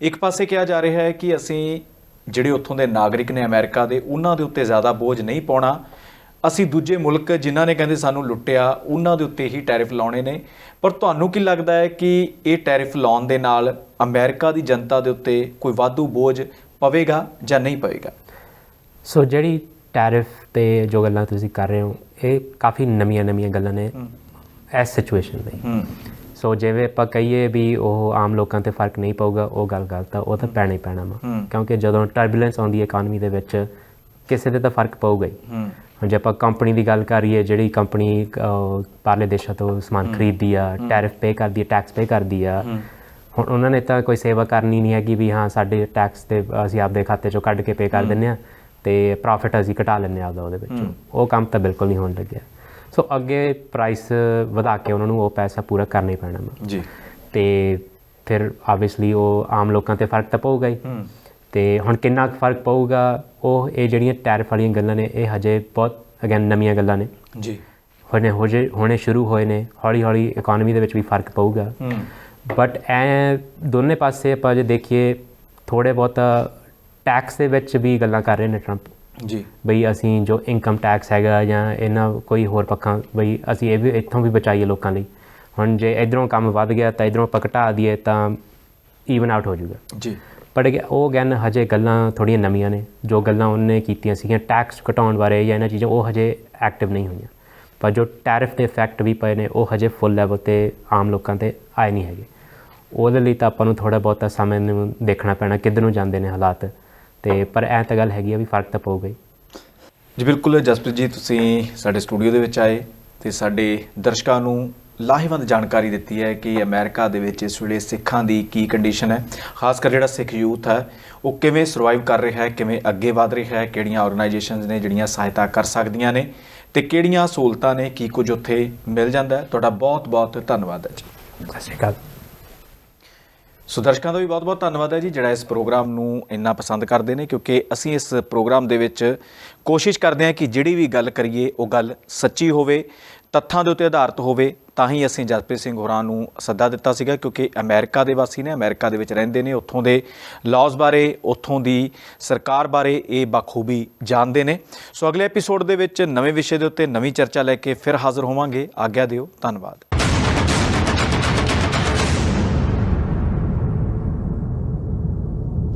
ਇੱਕ ਪਾਸੇ ਕਿਹਾ ਜਾ ਰਿਹਾ ਹੈ ਕਿ ਅਸੀਂ ਜਿਹੜੇ ਉੱਥੋਂ ਦੇ ਨਾਗਰਿਕ ਨੇ ਅਮਰੀਕਾ ਦੇ, ਉਹਨਾਂ ਦੇ ਉੱਤੇ ਜ਼ਿਆਦਾ ਬੋਝ ਨਹੀਂ ਪਾਉਣਾ। ਅਸੀਂ ਦੂਜੇ ਮੁਲਕ ਜਿਨ੍ਹਾਂ ਨੇ ਕਹਿੰਦੇ ਸਾਨੂੰ ਲੁੱਟਿਆ, ਉਹਨਾਂ ਦੇ ਉੱਤੇ ਹੀ ਟੈਰਿਫ ਲਾਉਣੇ ਨੇ। ਪਰ ਤੁਹਾਨੂੰ ਕੀ ਲੱਗਦਾ ਹੈ ਕਿ ਇਹ ਟੈਰਿਫ ਲਾਉਣ ਦੇ ਨਾਲ ਅਮਰੀਕਾ ਦੀ ਜਨਤਾ ਦੇ ਉੱਤੇ ਕੋਈ ਵਾਧੂ ਬੋਝ ਪਵੇਗਾ ਜਾਂ ਨਹੀਂ ਪਵੇਗਾ? ਸੋ ਜਿਹੜੀ ਟੈਰਿਫ ਤੇ ਜੋ ਗੱਲਾਂ ਤੁਸੀਂ ਕਰ ਰਹੇ ਹੋ ਇਹ ਕਾਫੀ ਨਵੀਆਂ ਨਵੀਆਂ ਗੱਲਾਂ ਨੇ ਇਸ ਸਿਚੁਏਸ਼ਨ ਲਈ। ਸੋ ਜਿਵੇਂ ਆਪਾਂ ਕਹੀਏ ਵੀ ਉਹ ਆਮ ਲੋਕਾਂ ਤੇ ਫ਼ਰਕ ਨਹੀਂ ਪਊਗਾ ਉਹ ਗੱਲ ਗਲਤ ਆ ਉਹ ਤਾਂ ਪੈਣਾ ਹੀ ਪੈਣਾ ਵਾ। ਕਿਉਂਕਿ ਜਦੋਂ ਟਰਬੂਲੈਂਸ ਆਉਂਦੀ ਹੈ ਇਕਨੋਮੀ ਦੇ ਵਿੱਚ ਕਿਸੇ ਦੇ ਤਾਂ ਫ਼ਰਕ ਪਊਗਾ ਹੀ। ਹੁਣ ਜੇ ਆਪਾਂ ਕੰਪਨੀ ਦੀ ਗੱਲ ਕਰੀਏ ਜਿਹੜੀ ਕੰਪਨੀ ਬਾਹਰਲੇ ਦੇਸ਼ਾਂ ਤੋਂ ਸਮਾਨ ਖਰੀਦਦੀ ਆ ਟੈਰਿਫ ਪੇ ਕਰਦੀ ਆ ਟੈਕਸ ਪੇ ਕਰਦੀ ਆ ਹੁਣ ਉਹਨਾਂ ਨੇ ਤਾਂ ਕੋਈ ਸੇਵਾ ਕਰਨੀ ਨਹੀਂ ਹੈਗੀ ਵੀ ਹਾਂ ਸਾਡੇ ਟੈਕਸ ਤੇ ਅਸੀਂ ਆਪਦੇ ਖਾਤੇ ਚੋਂ ਕੱਢ ਕੇ ਪੇ ਕਰ ਦਿੰਨੇ ਆ। ਤੇ ਪ੍ਰੋਫਿਟ ਅਸੀਂ ਘਟਾ ਆ ਆਪਦਾ ਉਹਦੇ ਵਿੱਚੋਂ। ਉਹ ਕੰਮ ਤਾਂ ਬਿਲਕੁਲ ਨਹੀਂ ਹੋਣ ਲੱਗਿਆ। ਸੋ ਅੱਗੇ ਪ੍ਰਾਈਸ ਵਧਾ ਕੇ ਉਹਨਾਂ ਨੂੰ ਉਹ ਪੈਸਾ ਪੂਰਾ ਕਰਨਾ ਹੀ ਪੈਣਾ ਜੀ। ਤੇ ਫਿਰ ਆਬਵੀਅਸਲੀ ਉਹ ਆਮ ਲੋਕਾਂ ਤੇ ਫ਼ਰਕ ਤਾਂ ਪਊਗਾ ਹੀ। ਤੇ ਹੁਣ ਕਿੰਨਾ ਫ਼ਰਕ ਪਊਗਾ ਉਹ ਇਹ ਜਿਹੜੀਆਂ ਟੈਰਿਫ ਵਾਲੀਆਂ ਗੱਲਾਂ ਨੇ ਇਹ ਹਜੇ ਬਹੁਤ ਅਗੇਨ ਨਵੀਆਂ ਗੱਲਾਂ ਨੇ। ਜੀ। ਹੁਣੇ ਹੋ ਜੇ ਹੁਣੇ ਸ਼ੁਰੂ ਹੋਏ ਨੇ ਹੌਲੀ ਹੌਲੀ ਇਕਨੋਮੀ ਦੇ ਵਿੱਚ ਵੀ ਫ਼ਰਕ ਪਊਗਾ। ਬਟ ਐ ਦੋਨੇ ਪਾਸੇ ਆਪਾਂ ਜੇ ਦੇਖੀਏ ਥੋੜੇ ਬਹੁਤ ਟੈਕਸ ਦੇ ਵਿੱਚ ਵੀ ਗੱਲਾਂ ਕਰ ਰਹੇ ਨੇ ਟਰੰਪ ਜੀ। ਬਈ ਅਸੀਂ ਜੋ ਇਨਕਮ ਟੈਕਸ ਹੈਗਾ ਜਾਂ ਇਹਨਾਂ ਕੋਈ ਹੋਰ ਪੱਖਾਂ ਬਈ ਅਸੀਂ ਇਹ ਵੀ ਇੱਥੋਂ ਵੀ ਬਚਾਈਏ ਲੋਕਾਂ ਲਈ। ਹੁਣ ਜੇ ਇਧਰੋਂ ਕੰਮ ਵੱਧ ਗਿਆ ਤਾਂ ਇਧਰੋਂ ਆਪਾਂ ਘਟਾ ਦਈਏ ਤਾਂ ਈਵਨ ਆਊਟ ਹੋ ਜਾਊਗਾ। ਜੀ। ਪਰ ਉਹ ਗਨ ਹਜੇ ਗੱਲਾਂ ਥੋੜੀਆਂ ਨਵੀਆਂ ਨੇ ਜੋ ਗੱਲਾਂ ਉਹਨੇ ਕੀਤੀਆਂ ਸੀਗੀਆਂ ਟੈਕਸ ਘਟਾਉਣ ਬਾਰੇ ਜਾਂ ਇਹਨਾਂ ਚੀਜ਼ਾਂ ਉਹ ਹਜੇ ਐਕਟਿਵ ਨਹੀਂ ਹੋਈਆਂ। ਪਰ ਜੋ ਟੈਰਿਫ ਦੇ ਇਫੈਕਟ ਵੀ ਪਏ ਨੇ ਉਹ ਹਜੇ ਫੁੱਲ ਲੈਵਲ ਤੇ ਆਮ ਲੋਕਾਂ ਤੇ ਆਏ ਨਹੀਂ ਹੈਗੇ। ਉਹਦੇ ਲਈ ਤਾਂ ਆਪਾਂ ਨੂੰ ਥੋੜਾ ਬਹੁਤਾ ਸਮੇਂ ਨੂੰ ਦੇਖਣਾ ਪੈਣਾ ਕਿੱਧਰ ਨੂੰ ਜਾਂਦੇ ਨੇ ਹਾਲਾਤ। ਤੇ ਪਰ ਐ ਤਾਂ ਗੱਲ ਹੈਗੀ ਆ ਵੀ ਫ਼ਰਕ ਤਾਂ ਪਊਗਾ ਹੀ। ਜੀ ਬਿਲਕੁਲ। ਜਸਪ੍ਰੀਤ ਜੀ ਤੁਸੀਂ ਸਾਡੇ ਸਟੂਡੀਓ ਦੇ ਵਿੱਚ ਆਏ ਤੇ ਸਾਡੇ ਦਰਸ਼ਕਾਂ ਨੂੰ ਲਾਹੇਵੰਦ ਜਾਣਕਾਰੀ ਦਿੱਤੀ ਹੈ ਕਿ ਅਮਰੀਕਾ ਦੇ ਵਿੱਚ ਇਸ ਵੇਲੇ ਸਿੱਖਾਂ ਦੀ ਕੀ ਕੰਡੀਸ਼ਨ ਹੈ। ਖਾਸ ਕਰ ਜਿਹੜਾ ਸਿੱਖ ਯੂਥ ਹੈ ਉਹ ਕਿਵੇਂ ਸਰਵਾਈਵ ਕਰ ਰਿਹਾ ਹੈ ਕਿਵੇਂ ਅੱਗੇ ਵਧ ਰਿਹਾ ਹੈ ਕਿਹੜੀਆਂ ਆਰਗੇਨਾਈਜੇਸ਼ਨਸ ਨੇ ਜਿਹੜੀਆਂ ਸਹਾਇਤਾ ਕਰ ਸਕਦੀਆਂ ਨੇ ਤੇ ਕਿਹੜੀਆਂ ਸਹੂਲਤਾਂ ਨੇ ਕੀ ਕੁਝ ਉੱਥੇ ਮਿਲ ਜਾਂਦਾ ਹੈ। ਤੁਹਾਡਾ ਬਹੁਤ ਬਹੁਤ ਧੰਨਵਾਦ ਹੈ ਜੀ। ਸਤਿ ਸ਼੍ਰੀ ਅਕਾਲ। ਸੋ ਦਰਸ਼ਕਾਂ ਦਾ ਵੀ ਬਹੁਤ-ਬਹੁਤ ਧੰਨਵਾਦ ਹੈ ਜੀ, ਜਿਹੜਾ ਇਸ ਪ੍ਰੋਗਰਾਮ ਨੂੰ ਇੰਨਾ ਪਸੰਦ ਕਰਦੇ ਨੇ, ਕਿਉਂਕਿ ਅਸੀਂ ਇਸ ਪ੍ਰੋਗਰਾਮ ਦੇ ਵਿੱਚ ਕੋਸ਼ਿਸ਼ ਕਰਦੇ ਹਾਂ ਕਿ ਜਿਹੜੀ ਵੀ ਗੱਲ ਕਰੀਏ, ਉਹ ਗੱਲ ਸੱਚੀ ਹੋਵੇ, ਤੱਥਾਂ ਦੇ ਉੱਤੇ ਆਧਾਰਿਤ ਹੋਵੇ, ਤਾਂ ਹੀ ਅਸੀਂ ਜਸਪ੍ਰੀਤ ਸਿੰਘ ਹੋਰਾਂ ਨੂੰ ਸੱਦਾ ਦਿੱਤਾ ਸੀਗਾ, ਕਿਉਂਕਿ ਅਮਰੀਕਾ ਦੇ ਵਾਸੀ ਨੇ, ਅਮਰੀਕਾ ਦੇ ਵਿੱਚ ਰਹਿੰਦੇ ਨੇ, ਉੱਥੋਂ ਦੇ ਲਾਜ਼ ਬਾਰੇ, ਉੱਥੋਂ ਦੀ ਸਰਕਾਰ ਬਾਰੇ ਇਹ ਬਖੂਬੀ ਜਾਣਦੇ ਨੇ। ਸੋ ਅਗਲੇ ਐਪੀਸੋਡ ਦੇ ਵਿੱਚ ਨਵੇਂ ਵਿਸ਼ੇ ਦੇ ਉੱਤੇ ਨਵੀਂ ਚਰਚਾ ਲੈ ਕੇ ਫਿਰ ਹਾਜ਼ਰ ਹੋਵਾਂਗੇ। ਆਗਿਆ ਦਿਓ, ਧੰਨਵਾਦ।